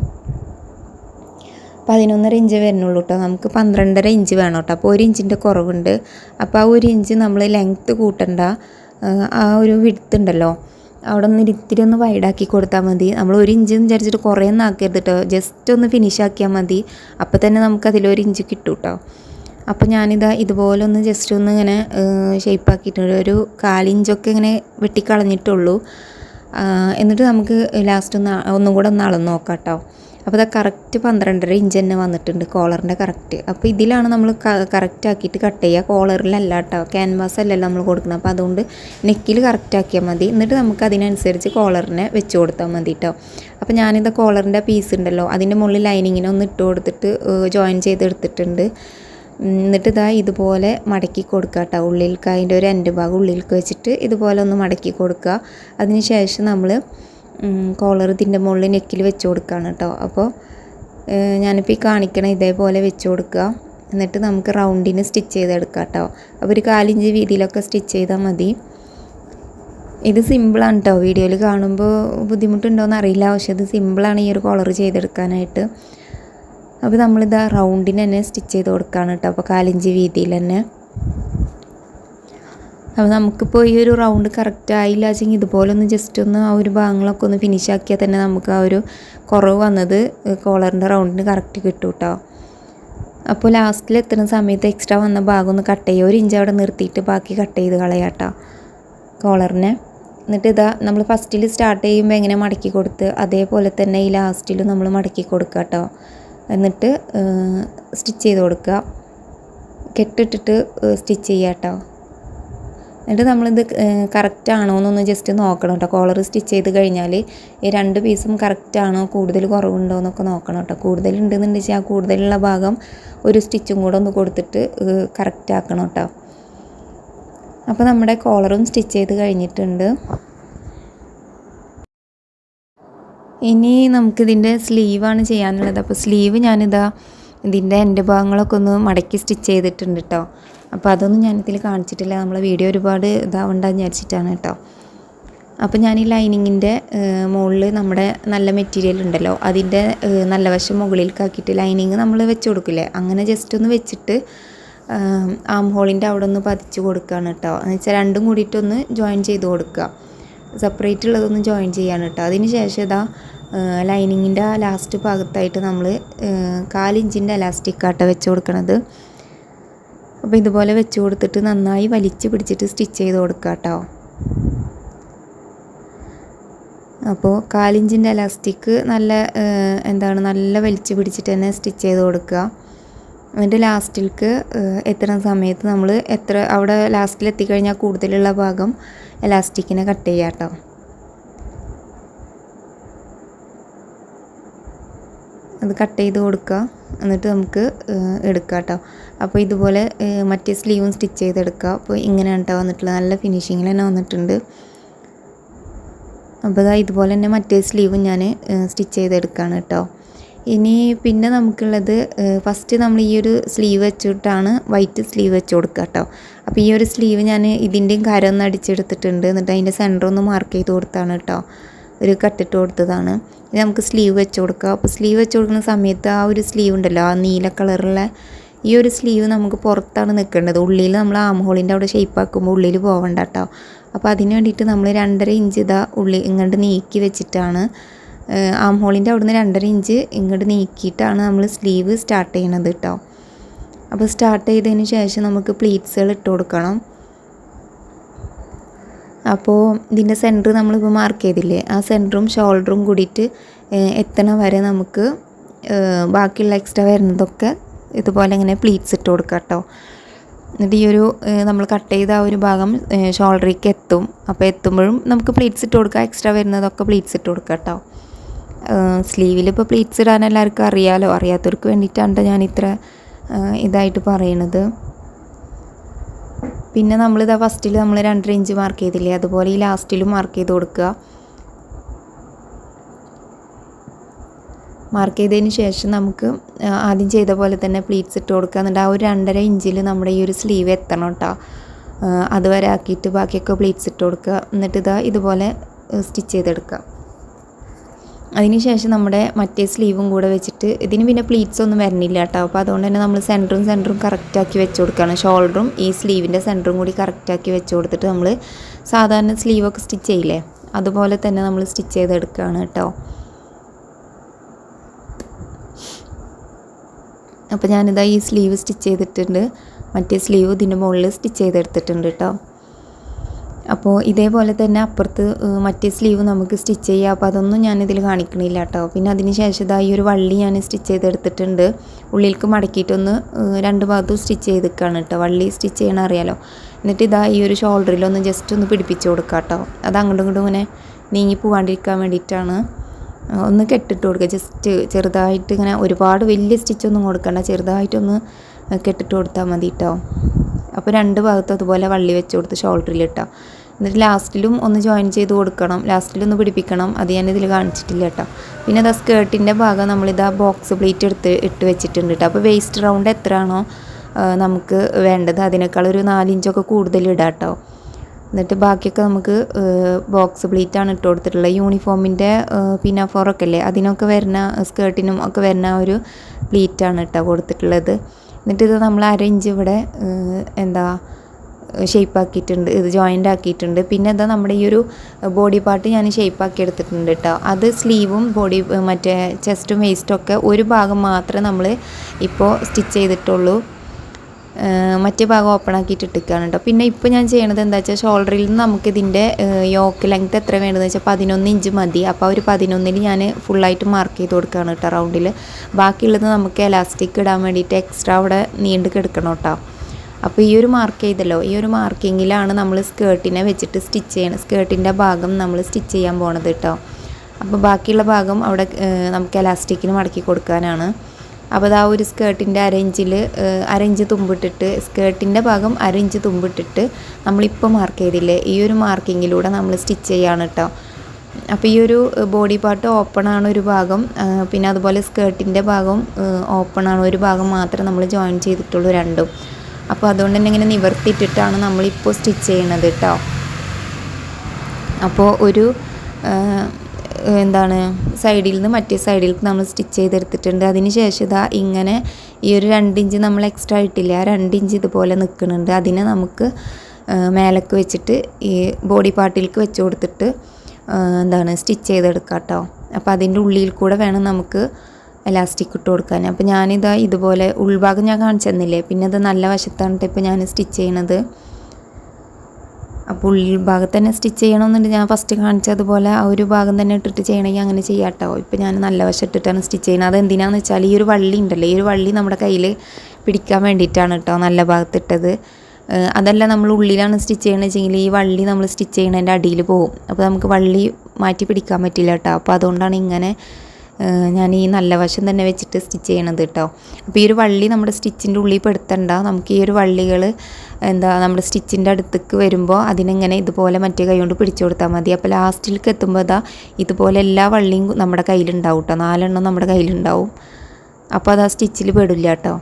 പതിനൊന്നര ഇഞ്ച് വരുന്നുള്ളൂ കേട്ടോ നമുക്ക് പന്ത്രണ്ടര ഇഞ്ച് വേണം കേട്ടോ അപ്പോൾ ഒരു ഇഞ്ചിന്റെ കുറവുണ്ട്. അപ്പോൾ ആ ഒരു ഇഞ്ച് നമ്മൾ ലെങ്ത്ത് കൂട്ടണ്ട. ആ, ഒരു വിടുത്ത് ഉണ്ടല്ലോ. അവിടെ ഒന്ന് ഇത്തിരി ഒന്ന് വൈഡാക്കി കൊടുത്താൽ മതി. നമ്മൾ ഒരു ഇഞ്ച് വിചാരിച്ചിട്ട് കുറേ ഒന്നും ആക്കരുത് കേട്ടോ ജസ്റ്റ് ഒന്ന് ഫിനിഷ് ആക്കിയാൽ മതി. അപ്പോൾ തന്നെ നമുക്ക് അതിലൊരു ഇഞ്ച് കിട്ടും കേട്ടോ അപ്പോൾ ഞാനിതാ ഇതുപോലെ ഒന്ന് ജസ്റ്റ് ഒന്ന് ഇങ്ങനെ ഷേപ്പ് ആക്കിയിട്ടുണ്ട്. ഒരു കാലിഞ്ചൊക്കെ ഇങ്ങനെ വെട്ടിക്കളഞ്ഞിട്ടുള്ളൂ. എന്നിട്ട് നമുക്ക് ലാസ്റ്റ് ഒന്ന് ഒന്നും കൂടെ ഒന്ന് അളന്ന് നോക്കാം കേട്ടോ അപ്പോൾ അത് കറക്റ്റ് പന്ത്രണ്ടര ഇഞ്ച് തന്നെ വന്നിട്ടുണ്ട് കോളറിന്റെ കറക്റ്റ് അപ്പോൾ ഇതിലാണ് നമ്മൾ കറക്റ്റ് ആക്കിയിട്ട് കട്ട് ചെയ്യുക. കോളറിലല്ല കേട്ടോ ക്യാൻവാസ് അല്ലല്ലോ നമ്മൾ കൊടുക്കുന്നത്. അപ്പോൾ അതുകൊണ്ട് നെക്കിൽ കറക്റ്റ് ആക്കിയാൽ മതി. എന്നിട്ട് നമുക്ക് അതിനനുസരിച്ച് കോളറിനെ വെച്ച് കൊടുത്താൽ മതി കേട്ടോ അപ്പോൾ ഞാനിത് കോളറിന്റെ പീസ് ഉണ്ടല്ലോ അതിന്റെ മുകളിൽ ലൈനിങ്ങിനെ ഒന്ന് ഇട്ട് കൊടുത്തിട്ട് ജോയിൻ ചെയ്തെടുത്തിട്ടുണ്ട്. എന്നിട്ട് ഇതാ ഇതുപോലെ മടക്കി കൊടുക്കുക കേട്ടോ ഉള്ളിലേക്ക് അതിന്റെ ഒരു രണ്ട് ഭാഗം ഉള്ളിൽക്ക് വെച്ചിട്ട് ഇതുപോലെ ഒന്ന് മടക്കി കൊടുക്കുക അതിന് ശേഷം നമ്മൾ കോളർ ഇതിന്റെ മുകളിൽ നെക്കിൽ വെച്ച് കൊടുക്കുകയാണ് കേട്ടോ അപ്പോൾ ഞാനിപ്പോൾ ഈ കാണിക്കണ ഇതേപോലെ വെച്ച് കൊടുക്കുക എന്നിട്ട് നമുക്ക് റൗണ്ടിന് സ്റ്റിച്ച് ചെയ്തെടുക്കാം കേട്ടോ അപ്പോൾ ഒരു കാലിഞ്ച് വീതിയിലൊക്കെ സ്റ്റിച്ച് ചെയ്താൽ മതി. ഇത് സിമ്പിളാണ് കേട്ടോ വീഡിയോയിൽ കാണുമ്പോൾ ബുദ്ധിമുട്ടുണ്ടോയെന്ന് അറിയില്ല. പക്ഷെ ഇത് സിമ്പിളാണ് ഈ ഒരു കോളർ ചെയ്തെടുക്കാനായിട്ട്. അപ്പോൾ നമ്മളിത് ആ റൗണ്ടിന് തന്നെ സ്റ്റിച്ച് ചെയ്ത് കൊടുക്കുകയാണ് കേട്ടോ. അപ്പോൾ കാലിഞ്ച് വീതിയിൽ തന്നെ. അപ്പോൾ നമുക്കിപ്പോൾ ഈ ഒരു റൗണ്ട് കറക്റ്റ് ആയില്ല വെച്ചെങ്കിൽ ഇതുപോലെ ഒന്ന് ജസ്റ്റ് ഒന്ന് ആ ഒരു ഭാഗങ്ങളൊക്കെ ഒന്ന് ഫിനിഷ് ആക്കിയാൽ തന്നെ നമുക്ക് ആ ഒരു കുറവ് വന്നത് കോളറിന്റെ റൗണ്ടിന് കറക്റ്റ് കിട്ടും കേട്ടോ. അപ്പോൾ ലാസ്റ്റിൽ എത്തുന്ന സമയത്ത് എക്സ്ട്രാ വന്ന ഭാഗം ഒന്ന് കട്ട് ചെയ്യുക ഒരു ഇഞ്ച് അവിടെ നിർത്തിയിട്ട് ബാക്കി കട്ട് ചെയ്ത് കളയാം കേട്ടോ കോളറിനെ എന്നിട്ട് ഇതാ നമ്മൾ ഫസ്റ്റിൽ സ്റ്റാർട്ട് ചെയ്യുമ്പോൾ എങ്ങനെ മടക്കി കൊടുത്ത് അതേപോലെ തന്നെ ഈ ലാസ്റ്റിൽ നമ്മൾ മടക്കി കൊടുക്കുക കേട്ടോ. എന്നിട്ട് സ്റ്റിച്ച് ചെയ്ത് കൊടുക്കുക. കെട്ടിട്ടിട്ട് സ്റ്റിച്ച് ചെയ്യുക കേട്ടോ. എന്നിട്ട് നമ്മളിത് കറക്റ്റ് ആണോ എന്നൊന്ന് ജസ്റ്റ് നോക്കണം കേട്ടോ. കോളർ സ്റ്റിച്ച് ചെയ്ത് കഴിഞ്ഞാൽ ഈ രണ്ട് പീസും കറക്റ്റ് ആണോ കൂടുതൽ കുറവുണ്ടോ എന്നൊക്കെ നോക്കണം കേട്ടോ. കൂടുതൽ ഉണ്ടെന്നുണ്ടെങ്കിൽ ആ കൂടുതലുള്ള ഭാഗം ഒരു സ്റ്റിച്ചും കൂടെ ഒന്ന് കൊടുത്തിട്ട് കറക്റ്റ് ആക്കണം കേട്ടോ. അപ്പോൾ നമ്മുടെ കോളറും സ്റ്റിച്ച് ചെയ്ത് കഴിഞ്ഞിട്ടുണ്ട്. ഇനി നമുക്കിതിന്റെ സ്ലീവാണ് ചെയ്യാനുള്ളത്. അപ്പോൾ സ്ലീവ് ഞാനിതാ ഇതിന്റെ എന്റെ ഭാഗങ്ങളൊക്കെ ഒന്ന് മടക്കി സ്റ്റിച്ച് ചെയ്തിട്ടുണ്ട് കേട്ടോ അപ്പോൾ അതൊന്നും ഞാനിതിൽ കാണിച്ചിട്ടില്ല. നമ്മളെ വീഡിയോ ഒരുപാട് ഇതാവണ്ടെന്ന് വിചാരിച്ചിട്ടാണ് കേട്ടോ അപ്പോൾ ഞാൻ ഈ ലൈനിങ്ങിന്റെ മുകളിൽ നമ്മുടെ നല്ല മെറ്റീരിയൽ ഉണ്ടല്ലോ അതിന്റെ നല്ല വശം മുകളിലേക്കാക്കിയിട്ട് ലൈനിങ് നമ്മൾ വെച്ച് കൊടുക്കില്ലേ? അങ്ങനെ ജസ്റ്റ് ഒന്ന് വെച്ചിട്ട് ആം ഹോളിന്റെ അവിടെ ഒന്ന് പതിച്ച് കൊടുക്കുകയാണ് കേട്ടോ എന്ന് വെച്ചാൽ രണ്ടും കൂടിയിട്ടൊന്ന് ജോയിൻ ചെയ്ത് കൊടുക്കുക. സെപ്പറേറ്റ് ഉള്ളതൊന്ന് ജോയിൻ ചെയ്യാണ് കേട്ടോ അതിന് ശേഷം ഇതാ ലൈനിങ്ങിന്റെ ലാസ്റ്റ് ഭാഗത്തായിട്ട് നമ്മൾ കാലിഞ്ചിന്റെ എലാസ്റ്റിക് ആട്ട വെച്ച് കൊടുക്കണത്. അപ്പോൾ ഇതുപോലെ വെച്ച് കൊടുത്തിട്ട് നന്നായി വലിച്ചു പിടിച്ചിട്ട് സ്റ്റിച്ച് ചെയ്ത് കൊടുക്കുക കേട്ടോ അപ്പോൾ കാലിഞ്ചിന്റെ എലാസ്റ്റിക് നല്ല എന്താണ് നല്ല വലിച്ചു പിടിച്ചിട്ട് തന്നെ സ്റ്റിച്ച് ചെയ്ത് കൊടുക്കുക എന്നിട്ട് ലാസ്റ്റിലേക്ക് എത്തുന്ന സമയത്ത് നമ്മൾ എത്ര അവിടെ ലാസ്റ്റിൽ എത്തിക്കഴിഞ്ഞാൽ കൂടുതലുള്ള ഭാഗം എലാസ്റ്റിക്കിനെ കട്ട് ചെയ്യാം കേട്ടോ അത് കട്ട് ചെയ്ത് കൊടുക്കുക എന്നിട്ട് നമുക്ക് എടുക്കാം കേട്ടോ അപ്പോൾ ഇതുപോലെ മറ്റേ സ്ലീവും സ്റ്റിച്ച് ചെയ്തെടുക്കുക അപ്പോൾ ഇങ്ങനെയാണ് കേട്ടോ വന്നിട്ടുള്ളത് നല്ല ഫിനിഷിങ്ങിൽ തന്നെ വന്നിട്ടുണ്ട്. അപ്പോൾ ഇതാ ഇതുപോലെ തന്നെ മറ്റേ സ്ലീവും ഞാൻ സ്റ്റിച്ച് ചെയ്തെടുക്കുകയാണ് കേട്ടോ ഇനി പിന്നെ നമുക്കുള്ളത് ഫസ്റ്റ് നമ്മൾ ഈ ഒരു സ്ലീവ് വെച്ചിട്ടാണ് വൈറ്റ് സ്ലീവ് വെച്ച് കൊടുക്കുക കേട്ടോ. അപ്പോൾ ഈ ഒരു സ്ലീവ് ഞാൻ ഇതിന്റെയും കരം ഒന്ന് അടിച്ചെടുത്തിട്ടുണ്ട്. എന്നിട്ട് അതിന്റെ സെന്റർ ഒന്ന് മാർക്ക് ചെയ്ത് കൊടുത്താണ് കേട്ടോ. ഒരു കട്ടിട്ട് കൊടുത്തതാണ്. ഇനി നമുക്ക് സ്ലീവ് വെച്ച് കൊടുക്കുക അപ്പോൾ സ്ലീവ് വെച്ച് കൊടുക്കുന്ന സമയത്ത് ആ ഒരു സ്ലീവ് ഉണ്ടല്ലോ ആ നീല കളറുള്ള ഈ ഒരു സ്ലീവ് നമുക്ക് പുറത്താണ് നിൽക്കേണ്ടത്. ഉള്ളിൽ നമ്മൾ ആംഹോളിന്റെ അവിടെ ഷേപ്പ് ആക്കുമ്പോൾ ഉള്ളിൽ പോകണ്ട കേട്ടോ. അപ്പോൾ അതിന് വേണ്ടിയിട്ട് നമ്മൾ രണ്ടര ഇഞ്ച് ഇതാ ഉള്ളി ഇങ്ങോട്ട് നീക്കി വെച്ചിട്ടാണ് ആം ഹോളിന്റെ അവിടുന്ന് രണ്ടര ഇഞ്ച് ഇങ്ങോട്ട് നീക്കിയിട്ടാണ് നമ്മൾ സ്ലീവ് സ്റ്റാർട്ട് ചെയ്യണത് കേട്ടോ അപ്പോൾ സ്റ്റാർട്ട് ചെയ്തതിന് ശേഷം നമുക്ക് പ്ലീറ്റ്സുകൾ ഇട്ട് കൊടുക്കണം. അപ്പോൾ ഇതിന്റെ സെന്റർ നമ്മളിപ്പോൾ മാർക്ക് ചെയ്തില്ലേ ആ സെന്ററും ഷോൾഡറും കൂടിയിട്ട് എത്തണ വരെ നമുക്ക് ബാക്കിയുള്ള എക്സ്ട്രാ വരുന്നതൊക്കെ ഇതുപോലെ ഇങ്ങനെ പ്ലീറ്റ്സ് ഇട്ട് കൊടുക്കാം കേട്ടോ എന്നിട്ട് ഈ ഒരു നമ്മൾ കട്ട് ചെയ്ത ആ ഒരു ഭാഗം ഷോൾഡറിലേക്ക് എത്തും. അപ്പോൾ എത്തുമ്പോഴും നമുക്ക് പ്ലീറ്റ്സ് ഇട്ട് കൊടുക്കാം എക്സ്ട്രാ വരുന്നതൊക്കെ പ്ലീറ്റ്സ് ഇട്ട് കൊടുക്കാം കേട്ടോ സ്ലീവിൽ ഇപ്പോൾ പ്ലീറ്റ്സ് ഇടാൻ എല്ലാവർക്കും അറിയാലോ. അറിയാത്തവർക്ക് വേണ്ടിയിട്ടാണ് ഞാൻ ഇത്ര ഇതായിട്ട് പറയണത്. പിന്നെ നമ്മളിതാ ഫസ്റ്റിൽ നമ്മൾ രണ്ടര ഇഞ്ച് മാർക്ക് ചെയ്തില്ലേ? അതുപോലെ ഈ ലാസ്റ്റിലും മാർക്ക് ചെയ്ത് കൊടുക്കുക. മാർക്ക് ചെയ്തതിന് ശേഷം നമുക്ക് ആദ്യം ചെയ്ത പോലെ തന്നെ പ്ലീറ്റ്സ് ഇട്ട് കൊടുക്കുക. എന്നിട്ട് ആ ഒരു രണ്ടര ഇഞ്ചിൽ നമ്മുടെ ഈ ഒരു സ്ലീവ് എത്തണം കേട്ടോ അതുവരെ ആക്കിയിട്ട് ബാക്കിയൊക്കെ പ്ലീറ്റ്സ് ഇട്ട് കൊടുക്കുക. എന്നിട്ട് ഇതാ ഇതുപോലെ സ്റ്റിച്ച് ചെയ്തെടുക്കുക. അതിന് ശേഷം നമ്മുടെ മറ്റേ സ്ലീവും കൂടെ വെച്ചിട്ട് ഇതിന് പിന്നെ പ്ലീറ്റ്സ് ഒന്നും വരണില്ല കേട്ടോ. അപ്പോൾ അതുകൊണ്ട് തന്നെ നമ്മൾ സെന്ററും സെന്ററും കറക്റ്റാക്കി വെച്ച് കൊടുക്കുകയാണ്. ഷോൾഡറും ഈ സ്ലീവിന്റെ സെന്ററും കൂടി കറക്റ്റാക്കി വെച്ച് കൊടുത്തിട്ട് നമ്മൾ സാധാരണ സ്ലീവൊക്കെ സ്റ്റിച്ച് ചെയ്യില്ലേ? അതുപോലെ തന്നെ നമ്മൾ സ്റ്റിച്ച് ചെയ്തെടുക്കുകയാണ് കേട്ടോ. അപ്പോൾ ഞാനിതാ ഈ സ്ലീവ് സ്റ്റിച്ച് ചെയ്തിട്ടുണ്ട്. മറ്റേ സ്ലീവ് ഇതിന്റെ മുകളിൽ സ്റ്റിച്ച് ചെയ്തെടുത്തിട്ടുണ്ട് കേട്ടോ. അപ്പോൾ ഇതേപോലെ തന്നെ അപ്പുറത്ത് മറ്റേ സ്ലീവ് നമുക്ക് സ്റ്റിച്ച് ചെയ്യാം. അപ്പോൾ അതൊന്നും ഞാനിതിൽ കാണിക്കണില്ല കേട്ടോ പിന്നെ അതിന് ശേഷം ഈ ഒരു വള്ളി ഞാൻ സ്റ്റിച്ച് ചെയ്തെടുത്തിട്ടുണ്ട്. ഉള്ളിലേക്ക് മടക്കിയിട്ടൊന്ന് രണ്ട് ഭാഗത്തും സ്റ്റിച്ച് ചെയ്തിക്കാണ് കേട്ടോ വള്ളി സ്റ്റിച്ച് ചെയ്യണ അറിയാലോ. എന്നിട്ട് ഇതാ ഈ ഒരു ഷോൾഡറിലൊന്ന് ജസ്റ്റ് ഒന്ന് പിടിപ്പിച്ച് കൊടുക്കുക കേട്ടോ അത് അങ്ങോട്ടും ഇങ്ങോട്ടും ഇങ്ങനെ നീങ്ങി പോകാണ്ടിരിക്കാൻ വേണ്ടിയിട്ടാണ്. ഒന്ന് കെട്ടിട്ട് കൊടുക്കുക ജസ്റ്റ് ചെറുതായിട്ട് ഇങ്ങനെ ഒരുപാട് വലിയ സ്റ്റിച്ചൊന്നും കൊടുക്കണ്ട. ചെറുതായിട്ടൊന്ന് കെട്ടിട്ട് കൊടുത്താൽ മതി കേട്ടോ അപ്പോൾ രണ്ട് ഭാഗത്തും അതുപോലെ വള്ളി വെച്ച് കൊടുത്ത് ഷോൾഡറിൽ ഇട്ടോ. എന്നിട്ട് ലാസ്റ്റിലും ഒന്ന് ജോയിൻ ചെയ്ത് കൊടുക്കണം. ലാസ്റ്റിലൊന്ന് പിടിപ്പിക്കണം. അത് ഞാൻ ഇതിൽ കാണിച്ചിട്ടില്ല കേട്ടോ. പിന്നെ ഇതാ സ്കേർട്ടിന്റെ ഭാഗം നമ്മളിതാ ബോക്സ് പ്ലേറ്റ് എടുത്ത് ഇട്ട് വെച്ചിട്ടുണ്ട് കേട്ടോ. അപ്പോൾ വേസ്റ്റ് റൗണ്ട് എത്രയാണോ നമുക്ക് വേണ്ടത്. അതിനേക്കാൾ ഒരു നാലിഞ്ചൊക്കെ കൂടുതൽ ഇടാം കേട്ടോ. എന്നിട്ട് ബാക്കിയൊക്കെ നമുക്ക് ബോക്സ് പ്ലീറ്റ് ആണ് ഇട്ട് കൊടുത്തിട്ടുള്ളത്. യൂണിഫോമിന്റെ പിന്നാഫോറൊക്കെ അല്ലേ? അതിനൊക്കെ വരുന്ന സ്കേർട്ടിനും ഒക്കെ വരുന്ന ഒരു പ്ലീറ്റാണ് കേട്ടോ കൊടുത്തിട്ടുള്ളത്. എന്നിട്ട് ഇത് നമ്മൾ അര ഇഞ്ച് ഇവിടെ എന്താ ഷേപ്പ് ആക്കിയിട്ടുണ്ട് ഇത് ജോയിന്റ് ആക്കിയിട്ടുണ്ട്. പിന്നെ ഇതാ നമ്മുടെ ഈ ഒരു ബോഡി പാർട്ട് ഞാൻ ഷേപ്പ് ആക്കി എടുത്തിട്ടുണ്ട് കേട്ടോ അത് സ്ലീവും ബോഡി മറ്റേ ചെസ്റ്റും വേസ്റ്റും ഒക്കെ ഒരു ഭാഗം മാത്രമേ നമ്മൾ ഇപ്പോൾ സ്റ്റിച്ച് ചെയ്തിട്ടുള്ളൂ. മറ്റേ ഭാഗം ഓപ്പൺ ആക്കിയിട്ട് ഇട്ടിരിക്കുകയാണ് കേട്ടോ പിന്നെ ഇപ്പോൾ ഞാൻ ചെയ്യണത് എന്താ വെച്ചാൽ ഷോൾഡറിൽ നിന്ന് നമുക്ക് ഇതിന്റെ യോക്ക് ലെങ്ത് എത്ര വേണ്ടതെന്ന് വെച്ചാൽ പതിനൊന്ന് ഇഞ്ച് മതി. അപ്പോൾ ഒരു പതിനൊന്നിൽ ഞാൻ ഫുള്ളായിട്ട് മാർക്ക് ചെയ്ത് കൊടുക്കുകയാണ് കേട്ടോ റൗണ്ടിൽ ബാക്കിയുള്ളത് നമുക്ക് എലാസ്റ്റിക് ഇടാൻ വേണ്ടിയിട്ട് എക്സ്ട്രാ അവിടെ നീണ്ട് കിടക്കണം കേട്ടോ അപ്പോൾ ഈ ഒരു മാർക്ക് ചെയ്തല്ലോ. ഈ ഒരു മാർക്കിങ്ങിലാണ് നമ്മൾ സ്കേർട്ടിനെ വെച്ചിട്ട് സ്റ്റിച്ച് ചെയ്യണം സ്കേർട്ടിന്റെ ഭാഗം നമ്മൾ സ്റ്റിച്ച് ചെയ്യാൻ പോണത് കേട്ടോ അപ്പോൾ ബാക്കിയുള്ള ഭാഗം അവിടെ നമുക്ക് എലാസ്റ്റിക്കിന് മടക്കി കൊടുക്കാനാണ്. അപ്പോൾ ആ ഒരു സ്കേർട്ടിന്റെ അരയിഞ്ചിൽ അരയിഞ്ച് തുമ്പിട്ടിട്ട് സ്കേർട്ടിന്റെ ഭാഗം അരയിഞ്ച് തുമ്പിട്ടിട്ട് നമ്മളിപ്പോൾ മാർക്ക് ചെയ്തില്ലേ? ഈ ഒരു മാർക്കിങ്ങിലൂടെ നമ്മൾ സ്റ്റിച്ച് ചെയ്യാണ് കേട്ടോ. അപ്പോൾ ഈ ഒരു ബോഡി പാർട്ട് ഓപ്പൺ ആണ് ഒരു ഭാഗം പിന്നെ അതുപോലെ സ്കേർട്ടിന്റെ ഭാഗം ഓപ്പൺ ആണ് ഒരു ഭാഗം മാത്രമേ നമ്മൾ ജോയിൻ ചെയ്തിട്ടുള്ളൂ രണ്ടും. അപ്പോൾ അതുകൊണ്ട് തന്നെ ഇങ്ങനെ നിവർത്തിയിട്ടിട്ടാണ് നമ്മളിപ്പോൾ സ്റ്റിച്ച് ചെയ്യണത് കേട്ടോ. അപ്പോൾ ഒരു എന്താണ് സൈഡിൽ നിന്ന് മറ്റേ സൈഡിലേക്ക് നമ്മൾ സ്റ്റിച്ച് ചെയ്തെടുത്തിട്ടുണ്ട്. അതിന് ശേഷം ഇതാ ഇങ്ങനെ ഈ ഒരു രണ്ട് ഇഞ്ച് നമ്മൾ എക്സ്ട്രാ ഇട്ടില്ല ആ രണ്ട് ഇഞ്ച് ഇതുപോലെ നിൽക്കുന്നുണ്ട്. അതിനെ നമുക്ക് മേലക്ക് വെച്ചിട്ട് ഈ ബോഡി പാർട്ടിലേക്ക് വെച്ച് കൊടുത്തിട്ട് എന്താണ് സ്റ്റിച്ച് ചെയ്തെടുക്കാം കേട്ടോ അപ്പോൾ അതിന്റെ ഉള്ളിൽ കൂടെ വേണം നമുക്ക് എലാസ്റ്റിക് ഇട്ട് കൊടുക്കാൻ. അപ്പോൾ ഞാനിതാ ഇതുപോലെ ഉൾഭാഗം ഞാൻ കാണിച്ചു തന്നില്ലേ പിന്നെ അത് നല്ല വശത്താണ് ഇപ്പോൾ ഞാൻ സ്റ്റിച്ച് ചെയ്യണത്. അപ്പോൾ ഉള്ളിൽ ഭാഗത്ത് തന്നെ സ്റ്റിച്ച് ചെയ്യണമെന്നുണ്ട്. ഞാൻ ഫസ്റ്റ് കാണിച്ചതുപോലെ ആ ഒരു ഭാഗം തന്നെ ഇട്ടിട്ട് ചെയ്യണമെങ്കിൽ അങ്ങനെ ചെയ്യാട്ടോ. ഇപ്പോൾ ഞാൻ നല്ല വശം ഇട്ടിട്ടാണ് സ്റ്റിച്ച് ചെയ്യുന്നത്. അത് എന്തിനാണെന്ന് വെച്ചാൽ ഈ ഒരു വള്ളി ഉണ്ടല്ലോ ഈ ഒരു വള്ളി നമ്മുടെ കയ്യിൽ പിടിക്കാൻ വേണ്ടിയിട്ടാണ് കേട്ടോ നല്ല ഭാഗത്തിട്ടത് അതല്ല നമ്മൾ ഉള്ളിലാണ് സ്റ്റിച്ച് ചെയ്യണമെന്ന് വെച്ചെങ്കിൽ ഈ വള്ളി നമ്മൾ സ്റ്റിച്ച് ചെയ്യണതിന്റെ അടിയിൽ പോകും. അപ്പോൾ നമുക്ക് വള്ളി മാറ്റി പിടിക്കാൻ പറ്റില്ല കേട്ടോ അപ്പോൾ അതുകൊണ്ടാണ് ഇങ്ങനെ ഞാൻ ഈ നല്ല വശം തന്നെ വെച്ചിട്ട് സ്റ്റിച്ച് ചെയ്യണത് കേട്ടോ അപ്പോൾ ഈ ഒരു വള്ളി നമ്മുടെ സ്റ്റിച്ചിന്റെ ഉള്ളിൽ പെടുത്തണ്ട. നമുക്ക് ഈ ഒരു വള്ളികൾ എന്താ നമ്മുടെ സ്റ്റിച്ചിന്റെ അടുത്തേക്ക് വരുമ്പോൾ അതിനെങ്ങനെ ഇതുപോലെ മറ്റേ കൈ കൊണ്ട് പിടിച്ചു കൊടുത്താൽ മതി. അപ്പോൾ ലാസ്റ്റിലേക്ക് എത്തുമ്പോൾ ഇതാ ഇതുപോലെ എല്ലാ വള്ളിയും നമ്മുടെ കയ്യിലുണ്ടാവും കേട്ടോ നാലെണ്ണം നമ്മുടെ കയ്യിലുണ്ടാവും. അപ്പോൾ അത് സ്റ്റിച്ചിൽ പെടില്ല കേട്ടോ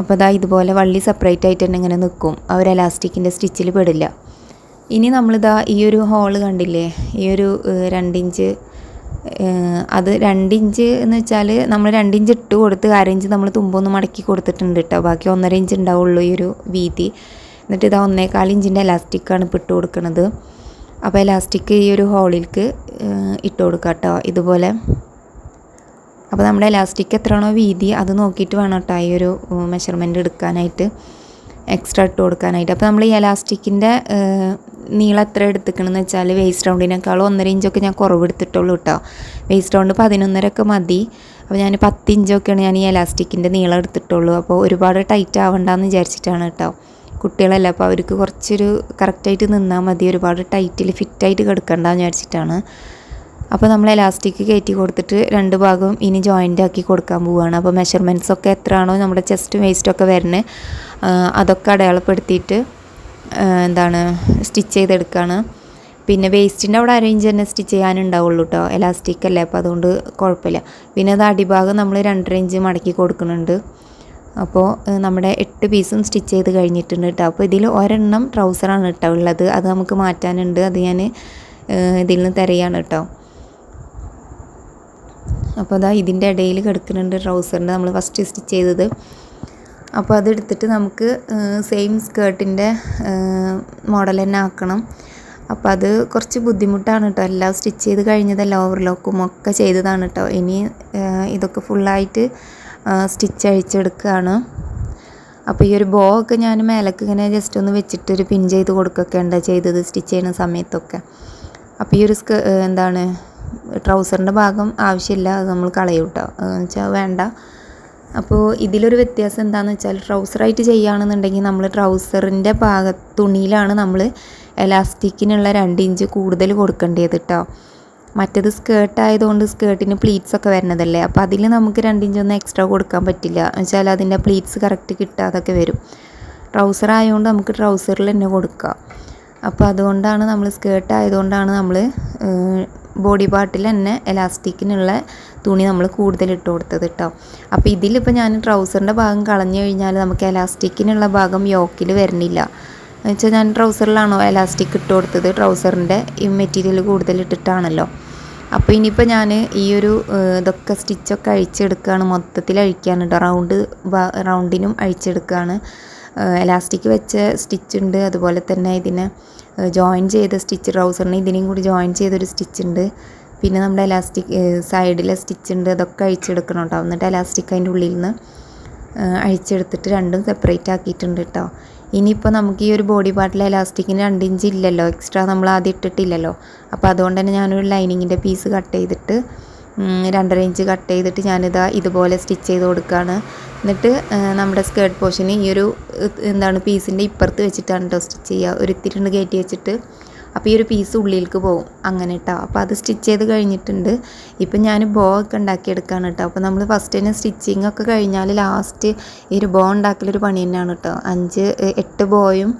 അപ്പോൾ അതാ ഇതുപോലെ വള്ളി സെപ്പറേറ്റ് ആയിട്ട് തന്നെ ഇങ്ങനെ നിൽക്കും ആ ഒരു എലാസ്റ്റിക്കിന്റെ സ്റ്റിച്ചിൽ പെടില്ല. ഇനി നമ്മളിതാ ഈ ഒരു ഹോൾ കണ്ടില്ലേ? ഈ ഒരു രണ്ടിഞ്ച് അത് രണ്ടിഞ്ച് എന്ന് വെച്ചാൽ നമ്മൾ രണ്ടിഞ്ച് ഇട്ട് കൊടുത്ത് അരയിഞ്ച് നമ്മൾ തുമ്പൊന്ന് മടക്കി കൊടുത്തിട്ടുണ്ട് കേട്ടോ ബാക്കി ഒന്നര ഇഞ്ച് ഉണ്ടാവുള്ളൂ ഈ ഒരു വീതി. എന്നിട്ട് ഇതാ ഒന്നേകാൽ ഇഞ്ചിന്റെ ഇലാസ്റ്റിക്കാണ് ഇപ്പോൾ ഇട്ട് കൊടുക്കുന്നത് അപ്പോൾ ഇലാസ്റ്റിക് ഈ ഒരു ഹോളിലേക്ക് ഇട്ട് കൊടുക്കാം കേട്ടോ ഇതുപോലെ. അപ്പോൾ നമ്മുടെ ഇലാസ്റ്റിക് എത്രയാണോ വീതി അത് നോക്കിയിട്ട് വേണം കേട്ടോ ഈ ഒരു മെഷർമെന്റ് എടുക്കാനായിട്ട്. എക്സ്ട്രാ ഇട്ട് കൊടുക്കാനായിട്ട്. അപ്പോൾ നമ്മൾ ഈ എലാസ്റ്റിക്കിന്റെ നീളം എത്ര എടുത്തിക്കണമെന്ന് വെച്ചാൽ വേസ്റ്റ് റൗണ്ടിനേക്കാളും ഒന്നര ഇഞ്ചൊക്കെ ഞാൻ കുറവ് എടുത്തിട്ടുള്ളൂ കേട്ടോ വേസ്റ്റ് റൗണ്ട് പതിനൊന്നരൊക്കെ മതി. അപ്പോൾ ഞാൻ പത്ത് ഇഞ്ചൊക്കെയാണ് ഞാൻ ഈ എലാസ്റ്റിക്കിന്റെ നീളം എടുത്തിട്ടുള്ളൂ. അപ്പോൾ ഒരുപാട് ടൈറ്റ് ആവണ്ടെന്ന് വിചാരിച്ചിട്ടാണ് കേട്ടോ കുട്ടികളല്ല അപ്പോൾ അവർക്ക് കുറച്ചൊരു കറക്റ്റായിട്ട് നിന്നാൽ മതി. ഒരുപാട് ടൈറ്റിൽ ഫിറ്റായിട്ട് കിടക്കണ്ടെന്ന് വിചാരിച്ചിട്ടാണ്. അപ്പോൾ നമ്മൾ എലാസ്റ്റിക് കയറ്റി കൊടുത്തിട്ട് രണ്ട് ഭാഗവും ഇനി ജോയിന്റ് ആക്കി കൊടുക്കാൻ പോവുകയാണ് അപ്പോൾ മെഷർമെന്റ്സ് ഒക്കെ എത്രയാണോ നമ്മുടെ ചെസ്റ്റും വേസ്റ്റൊക്കെ വരുന്നത്? അതൊക്കെ അടയാളപ്പെടുത്തിയിട്ട് എന്താണ് സ്റ്റിച്ച് ചെയ്തെടുക്കുകയാണ് പിന്നെ വേസ്റ്റിന്റെ അവിടെ അറേഞ്ച് തന്നെ സ്റ്റിച്ച് ചെയ്യാനുണ്ടാവുള്ളൂ കേട്ടോ എലാസ്റ്റിക് അല്ലേ? അപ്പോൾ അതുകൊണ്ട് കുഴപ്പമില്ല. പിന്നെ അത് അടിഭാഗം നമ്മൾ രണ്ടര ഇഞ്ച് മടക്കി കൊടുക്കുന്നുണ്ട്. അപ്പോൾ നമ്മുടെ എട്ട് പീസും സ്റ്റിച്ച് ചെയ്ത് കഴിഞ്ഞിട്ടുണ്ട് കേട്ടോ അപ്പോൾ ഇതിൽ ഒരെണ്ണം ട്രൗസറാണ് കേട്ടോ ഉള്ളത്. അത് നമുക്ക് മാറ്റാനുണ്ട്. അത് ഞാൻ ഇതിൽ നിന്ന് തിരയാണ് കേട്ടോ അപ്പോൾ അതാ ഇതിന്റെ ഇടയിൽ കിടക്കുന്നുണ്ട് ട്രൗസറിന്റെ നമ്മൾ ഫസ്റ്റ് സ്റ്റിച്ച് ചെയ്തത്. അപ്പോൾ അതെടുത്തിട്ട് നമുക്ക് സെയിം സ്കേർട്ടിന്റെ മോഡൽ തന്നെ ആക്കണം. അപ്പോൾ അത് കുറച്ച് ബുദ്ധിമുട്ടാണ് കേട്ടോ എല്ലാം സ്റ്റിച്ച് ചെയ്ത് കഴിഞ്ഞതല്ല ഓവർലോക്കും ഒക്കെ ചെയ്തതാണ് കേട്ടോ ഇനി ഇതൊക്കെ ഫുള്ളായിട്ട് സ്റ്റിച്ച് അഴിച്ചെടുക്കുകയാണ് അപ്പോൾ ഈ ഒരു ബോ ഒക്കെ ഞാൻ മേലക്ക് ഇങ്ങനെ ജസ്റ്റ് ഒന്ന് വെച്ചിട്ട് ഒരു പിൻ ചെയ്ത് കൊടുക്കുകയൊക്കെ ഉണ്ട് ചെയ്തത് സ്റ്റിച്ച് ചെയ്യുന്ന സമയത്തൊക്കെ. അപ്പോൾ ഈ ഒരു എന്താണ് ട്രൗസറിന്റെ ഭാഗം ആവശ്യമില്ല അത് നമ്മൾ കളയും കേട്ടോ. എന്ന് വെച്ചാൽ വേണ്ട. അപ്പോൾ ഇതിലൊരു വ്യത്യാസം എന്താണെന്ന് വെച്ചാൽ ട്രൗസറായിട്ട് ചെയ്യുകയാണെന്നുണ്ടെങ്കിൽ നമ്മൾ ട്രൗസറിന്റെ ഭാഗ തുണിയിലാണ് നമ്മൾ എലാസ്റ്റിക്കിനുള്ള രണ്ട് ഇഞ്ച് കൂടുതൽ കൊടുക്കേണ്ടത് കേട്ടോ. മറ്റേത് സ്കേർട്ട് ആയതുകൊണ്ട് സ്കേർട്ടിന് പ്ലീറ്റ്സ് ഒക്കെ വരുന്നതല്ലേ. അപ്പോൾ അതിൽ നമുക്ക് രണ്ട് ഇഞ്ചൊന്നും എക്സ്ട്രാ കൊടുക്കാൻ പറ്റില്ല. എന്ന് വെച്ചാൽ അതിന്റെ പ്ലീറ്റ്സ് കറക്റ്റ് കിട്ടാതൊക്കെ വരും. ട്രൗസർ ആയതുകൊണ്ട് നമുക്ക് ട്രൗസറിൽ തന്നെ കൊടുക്കാം. അപ്പോൾ അതുകൊണ്ടാണ് നമ്മൾ സ്കേർട്ട് ആയതുകൊണ്ടാണ് നമ്മൾ ബോഡി പാർട്ടിൽ തന്നെ എലാസ്റ്റിക്കിനുള്ള തുണി നമ്മൾ കൂടുതൽ ഇട്ട് കൊടുത്തത് കേട്ടോ അപ്പോൾ ഇതിലിപ്പോൾ ഞാൻ ട്രൗസറിന്റെ ഭാഗം കളഞ്ഞു കഴിഞ്ഞാൽ നമുക്ക് എലാസ്റ്റിക്കിനുള്ള ഭാഗം യോക്കിൽ വരുന്നില്ല എന്നുവെച്ചാൽ ഞാൻ ട്രൗസറിലാണോ എലാസ്റ്റിക് ഇട്ട് കൊടുത്തത്? ട്രൗസറിന്റെ ഈ മെറ്റീരിയൽ കൂടുതൽ ഇട്ടിട്ടാണല്ലോ. അപ്പോൾ ഇനിയിപ്പോൾ ഞാൻ ഈ ഒരു ഇതൊക്കെ സ്റ്റിച്ചൊക്കെ അഴിച്ചെടുക്കുകയാണ് മൊത്തത്തിൽ അഴിക്കുകയാണ് കേട്ടോ റൗണ്ട് റൗണ്ടിനും അഴിച്ചെടുക്കുകയാണ് എലാസ്റ്റിക് വെച്ച സ്റ്റിച്ച് ഉണ്ട്. അതുപോലെ തന്നെ ഇതിനെ ജോയിൻ ചെയ്ത സ്റ്റിച്ച് ട്രൗസറിന് ഇതിനെയും കൂടി ജോയിൻ ചെയ്തൊരു സ്റ്റിച്ച് ഉണ്ട് പിന്നെ നമ്മുടെ എലാസ്റ്റിക് സൈഡിലെ സ്റ്റിച്ച് ഉണ്ട് അതൊക്കെ അഴിച്ചെടുക്കണം കേട്ടോ എന്നിട്ട് എലാസ്റ്റിക് അതിന്റെ ഉള്ളിൽ നിന്ന് അഴിച്ചെടുത്തിട്ട് രണ്ടും സെപ്പറേറ്റ് ആക്കിയിട്ടുണ്ട് കേട്ടോ ഇനിയിപ്പോൾ നമുക്ക് ഈ ഒരു ബോഡി പാർട്ടിൽ എലാസ്റ്റിക്കിന് രണ്ട് ഇഞ്ച് ഇല്ലല്ലോ. എക്സ്ട്രാ നമ്മൾ ആദ്യം ഇട്ടിട്ടില്ലല്ലോ. അപ്പോൾ അതുകൊണ്ട് തന്നെ ഞാനൊരു ലൈനിങ്ങിന്റെ പീസ് കട്ട് ചെയ്തിട്ട് രണ്ടര ഇഞ്ച് കട്ട് ചെയ്തിട്ട് ഞാനിതാ ഇതുപോലെ സ്റ്റിച്ച് ചെയ്ത് കൊടുക്കുകയാണ് എന്നിട്ട് നമ്മുടെ സ്കേർട്ട് പോർഷന് ഈ ഒരു എന്താണ് പീസിന്റെ ഇപ്പുറത്ത് വെച്ചിട്ടാണ് കേട്ടോ സ്റ്റിച്ച് ചെയ്യുക ഒരു ഇത്തിരിണ്ട് കയറ്റി വെച്ചിട്ട്. അപ്പോൾ ഈ ഒരു പീസ് ഉള്ളിലേക്ക് പോകും അങ്ങനെ കേട്ടോ അപ്പോൾ അത് സ്റ്റിച്ച് ചെയ്ത് കഴിഞ്ഞിട്ടുണ്ട്. ഇപ്പം ഞാൻ ബോ ഒക്കെ ഉണ്ടാക്കിയെടുക്കുകയാണ് കേട്ടോ അപ്പോൾ നമ്മൾ ഫസ്റ്റ് തന്നെ സ്റ്റിച്ചിങ് ഒക്കെ കഴിഞ്ഞാൽ ലാസ്റ്റ് ഈ ഒരു ബോ ഉണ്ടാക്കലൊരു പണി തന്നെയാണ് കേട്ടോ അഞ്ച് എട്ട് ബോയും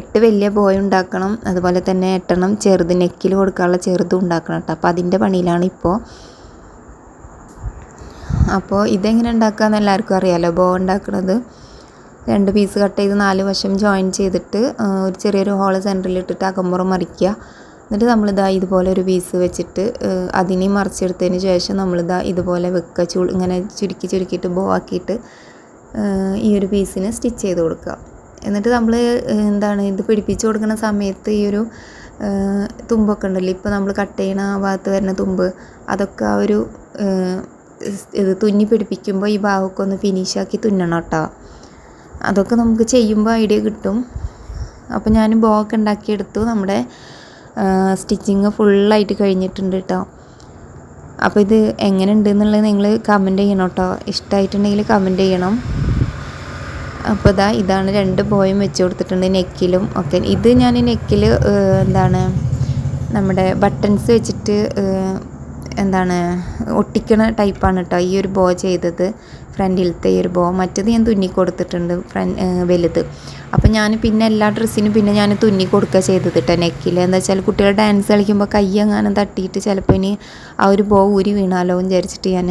എട്ട് വലിയ ബോയ് ഉണ്ടാക്കണം. അതുപോലെ തന്നെ എട്ടെണ്ണം ചെറുത് നെക്കിൽ കൊടുക്കാനുള്ള ചെറുതും ഉണ്ടാക്കണം കേട്ടോ അപ്പോൾ അതിന്റെ പണിയിലാണ് ഇപ്പോൾ അപ്പോൾ ഇതെങ്ങനെ ഉണ്ടാക്കാമെന്ന് എല്ലാവർക്കും അറിയാമല്ലോ ബോ ഉണ്ടാക്കുന്നത് രണ്ട് പീസ് കട്ട് ചെയ്ത് നാല് വശം ജോയിൻ ചെയ്തിട്ട് ഒരു ചെറിയൊരു ഹോൾ സെന്ററിൽ ഇട്ടിട്ട് അകമ്പുറം മറിക്കുക. എന്നിട്ട് നമ്മളിതാ ഇതുപോലെ ഒരു പീസ് വെച്ചിട്ട് അതിനെ മറിച്ചെടുത്തതിന് ശേഷം നമ്മളിതാ ഇതുപോലെ വെക്കുക ചു ഇങ്ങനെ ചുരുക്കി ചുരുക്കിയിട്ട് ബോ ആക്കിയിട്ട് ഈ ഒരു പീസിന് സ്റ്റിച്ച് ചെയ്ത് കൊടുക്കുക. എന്നിട്ട് നമ്മൾ എന്താണ് ഇത് പിടിപ്പിച്ച് കൊടുക്കുന്ന സമയത്ത് ഈ ഒരു തുമ്പൊക്കെ ഉണ്ടല്ലോ. ഇപ്പോൾ നമ്മൾ കട്ട് ചെയ്യണ ആ ഭാഗത്ത് വരുന്ന തുമ്പ് അതൊക്കെ ആ ഒരു ഇത് തുന്നി പിടിപ്പിക്കുമ്പോൾ ഈ ഭാഗമൊക്കെ ഒന്ന് ഫിനിഷാക്കി തുന്നണം കേട്ടോ അതൊക്കെ നമുക്ക് ചെയ്യുമ്പോൾ ഐഡിയ കിട്ടും. അപ്പോൾ ഞാൻ ബോ ഒക്കെ ഉണ്ടാക്കിയെടുത്തു. നമ്മുടെ സ്റ്റിച്ചിങ് ഫുള്ളായിട്ട് കഴിഞ്ഞിട്ടുണ്ട് കേട്ടോ അപ്പോൾ ഇത് എങ്ങനെ ഉണ്ട് എന്നുള്ളത് നിങ്ങൾ കമന്റ് ചെയ്യണം കേട്ടോ ഇഷ്ടമായിട്ടുണ്ടെങ്കിൽ കമന്റ് ചെയ്യണം. അപ്പോൾ ഇതാ ഇതാണ് രണ്ട് ബോയും വെച്ച് കൊടുത്തിട്ടുണ്ട് നെക്കിലും ഒക്കെ ഇത് ഞാൻ നെക്കിൽ എന്താണ് നമ്മുടെ ബട്ടൺസ് വെച്ചിട്ട് എന്താണ് ഒട്ടിക്കണ ടൈപ്പാണ് കേട്ടോ ഈ ഒരു ബോ ചെയ്തത്. ഫ്രണ്ടിലത്തെ ഈ ഒരു ബോ മറ്റത് ഞാൻ തുന്നി കൊടുത്തിട്ടുണ്ട് ഫ്രണ്ട് വലുത്. അപ്പോൾ ഞാൻ പിന്നെ എല്ലാ ഡ്രസ്സിനും പിന്നെ ഞാൻ തുന്നി കൊടുക്കുക ചെയ്തത് കേട്ടോ നെക്കിൽ എന്താ വെച്ചാൽ കുട്ടികൾ ഡാൻസ് കളിക്കുമ്പോൾ കൈ എങ്ങാനും തട്ടിയിട്ട് ചിലപ്പോൾ ഇനി ആ ഒരു ബോ ഊരി വീണാലോ എന്ന് വിചാരിച്ചിട്ട് ഞാൻ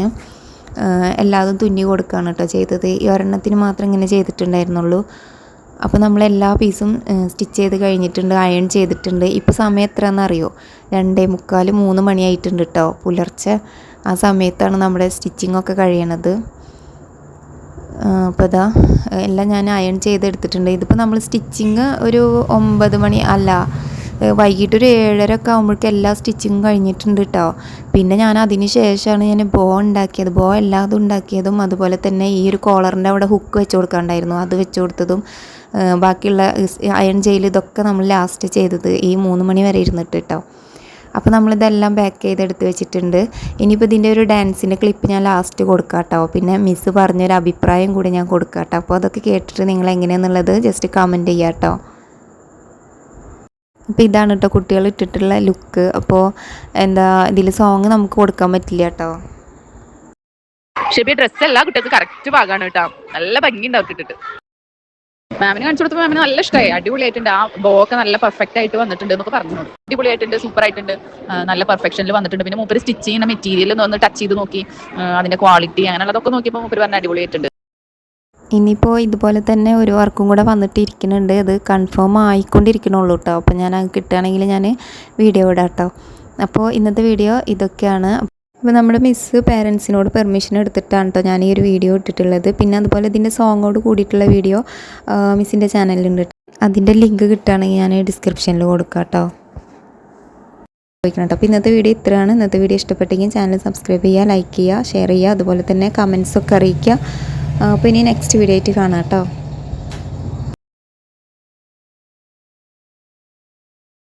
എല്ലാതും തുന്നി കൊടുക്കുകയാണ് കേട്ടോ ചെയ്തത്. ഈ ഒരെണ്ണത്തിന് മാത്രം ഇങ്ങനെ ചെയ്തിട്ടുണ്ടായിരുന്നുള്ളൂ. അപ്പോൾ നമ്മൾ എല്ലാ പീസും സ്റ്റിച്ച് ചെയ്ത് കഴിഞ്ഞിട്ടുണ്ട് അയൺ ചെയ്തിട്ടുണ്ട്. ഇപ്പോൾ സമയം എത്രയാണെന്ന് അറിയോ? രണ്ടേ മുക്കാൽ മൂന്ന് മണിയായിട്ടുണ്ട് കേട്ടോ പുലർച്ചെ. ആ സമയത്താണ് നമ്മുടെ സ്റ്റിച്ചിങ് ഒക്കെ കഴിയണത്. അപ്പോൾ ഇതാ എല്ലാം ഞാൻ അയൺ ചെയ്തെടുത്തിട്ടുണ്ട്. ഇതിപ്പോൾ നമ്മൾ സ്റ്റിച്ചിങ് ഒരു ഒമ്പത് മണി അല്ല വൈകിട്ട് ഒരു ഏഴര ഒക്കെ ആകുമ്പോഴേക്കും എല്ലാ സ്റ്റിച്ചിങ്ങും കഴിഞ്ഞിട്ടുണ്ട് കേട്ടോ പിന്നെ ഞാൻ അതിന് ശേഷമാണ് ഞാൻ ബോ ഉണ്ടാക്കിയത് ബോ എല്ലാതും ഉണ്ടാക്കിയതും അതുപോലെ തന്നെ ഈ ഒരു കോളറിന്റെ അവിടെ ഹുക്ക് വെച്ച് കൊടുക്കാണ്ടായിരുന്നു. അത് വെച്ച് കൊടുത്തതും ബാക്കിയുള്ള അയൺ ചെയ്യൽ ഇതൊക്കെ നമ്മൾ ലാസ്റ്റ് ചെയ്തത് ഈ മൂന്ന് മണി വരെ ഇരുന്നിട്ട് കേട്ടോ അപ്പോൾ നമ്മളിതെല്ലാം പാക്ക് ചെയ്തെടുത്ത് വെച്ചിട്ടുണ്ട്. ഇനിയിപ്പോൾ ഇതിന്റെ ഒരു ഡാൻസിന്റെ ക്ലിപ്പ് ഞാൻ ലാസ്റ്റ് കൊടുക്കാം കേട്ടോ പിന്നെ മിസ്സ് പറഞ്ഞൊരു അഭിപ്രായം കൂടി ഞാൻ കൊടുക്കാം കേട്ടോ അപ്പോൾ അതൊക്കെ കേട്ടിട്ട് നിങ്ങൾ എങ്ങനെയാണെന്നുള്ളത് ജസ്റ്റ് കമന്റ് ചെയ്യാം കേട്ടോ അപ്പോൾ ഇതാണ് കേട്ടോ കുട്ടികൾ ഇട്ടിട്ടുള്ള ലുക്ക്. അപ്പോൾ എന്താ ഇതിൽ സോങ് നമുക്ക് കൊടുക്കാൻ പറ്റില്ല കേട്ടോ ഷെബി ഡ്രസ്സ് എല്ലാ കുട്ടികൾക്ക് കറക്റ്റ് ഭാഗമാണ് കേട്ടോ നല്ല ഭംഗിയുണ്ട് അവർക്ക് ഇട്ടിട്ട്. മാമിന് കാണിച്ചു കൊടുത്തപ്പോൾ മാമിന് നല്ല ഇഷ്ടമായി അടിപൊളിയായിട്ടുണ്ട്. ആ ബോ ഒക്കെ നല്ല പെർഫെക്റ്റ് ആയിട്ട് വന്നിട്ടുണ്ട് എന്നൊക്കെ പറഞ്ഞു അടിപൊളിയായിട്ടുണ്ട് സൂപ്പർ ആയിട്ടുണ്ട്. നല്ല പെർഫെക്ഷനിൽ വന്നിട്ടുണ്ട്. പിന്നെ മൂപ്പര് സ്റ്റിച്ച് ചെയ്യുന്ന മെറ്റീരിയൽ ഒന്ന് ടച്ച് ചെയ്ത് നോക്കി അതിന്റെ ക്വാളിറ്റി അങ്ങനെയുള്ളതൊക്കെ നോക്കിയപ്പോൾ മൂപ്പര് പറഞ്ഞ അടിപൊളിയായിട്ടുണ്ട്. ഇനിയിപ്പോൾ ഇതുപോലെ തന്നെ ഒരു വർക്കും കൂടെ വന്നിട്ട് ഇരിക്കുന്നുണ്ട് അത് കൺഫേം ആയിക്കൊണ്ടിരിക്കണുള്ളൂ കേട്ടോ അപ്പോൾ ഞാൻ അത് കിട്ടുകയാണെങ്കിൽ ഞാൻ വീഡിയോ ഇടാം കേട്ടോ അപ്പോൾ ഇന്നത്തെ വീഡിയോ ഇതൊക്കെയാണ്. അപ്പോൾ നമ്മുടെ മിസ്സ് പേരൻസിനോട് പെർമിഷൻ എടുത്തിട്ടാണ് കേട്ടോ ഞാൻ ഈ ഒരു വീഡിയോ ഇട്ടിട്ടുള്ളത്. പിന്നെ അതുപോലെ ഇതിന്റെ സോങ്ങോട് കൂടിയിട്ടുള്ള വീഡിയോ മിസ്സിന്റെ ചാനലിലുണ്ട് അതിന്റെ ലിങ്ക് കിട്ടുകയാണെങ്കിൽ ഞാൻ ഡിസ്ക്രിപ്ഷനിൽ കൊടുക്കാം കേട്ടോ അപ്പോൾ ഇന്നത്തെ വീഡിയോ ഇത്രയാണ്. ഇന്നത്തെ വീഡിയോ ഇഷ്ടപ്പെട്ടെങ്കിൽ ചാനൽ സബ്സ്ക്രൈബ് ചെയ്യുക ലൈക്ക് ചെയ്യുക ഷെയർ ചെയ്യുക. അതുപോലെ തന്നെ കമൻസ് ഒക്കെ അറിയിക്കുക. അപ്പോൾ ഇനി നെക്സ്റ്റ് വീഡിയോ ആയിട്ട് കാണാം കേട്ടോ.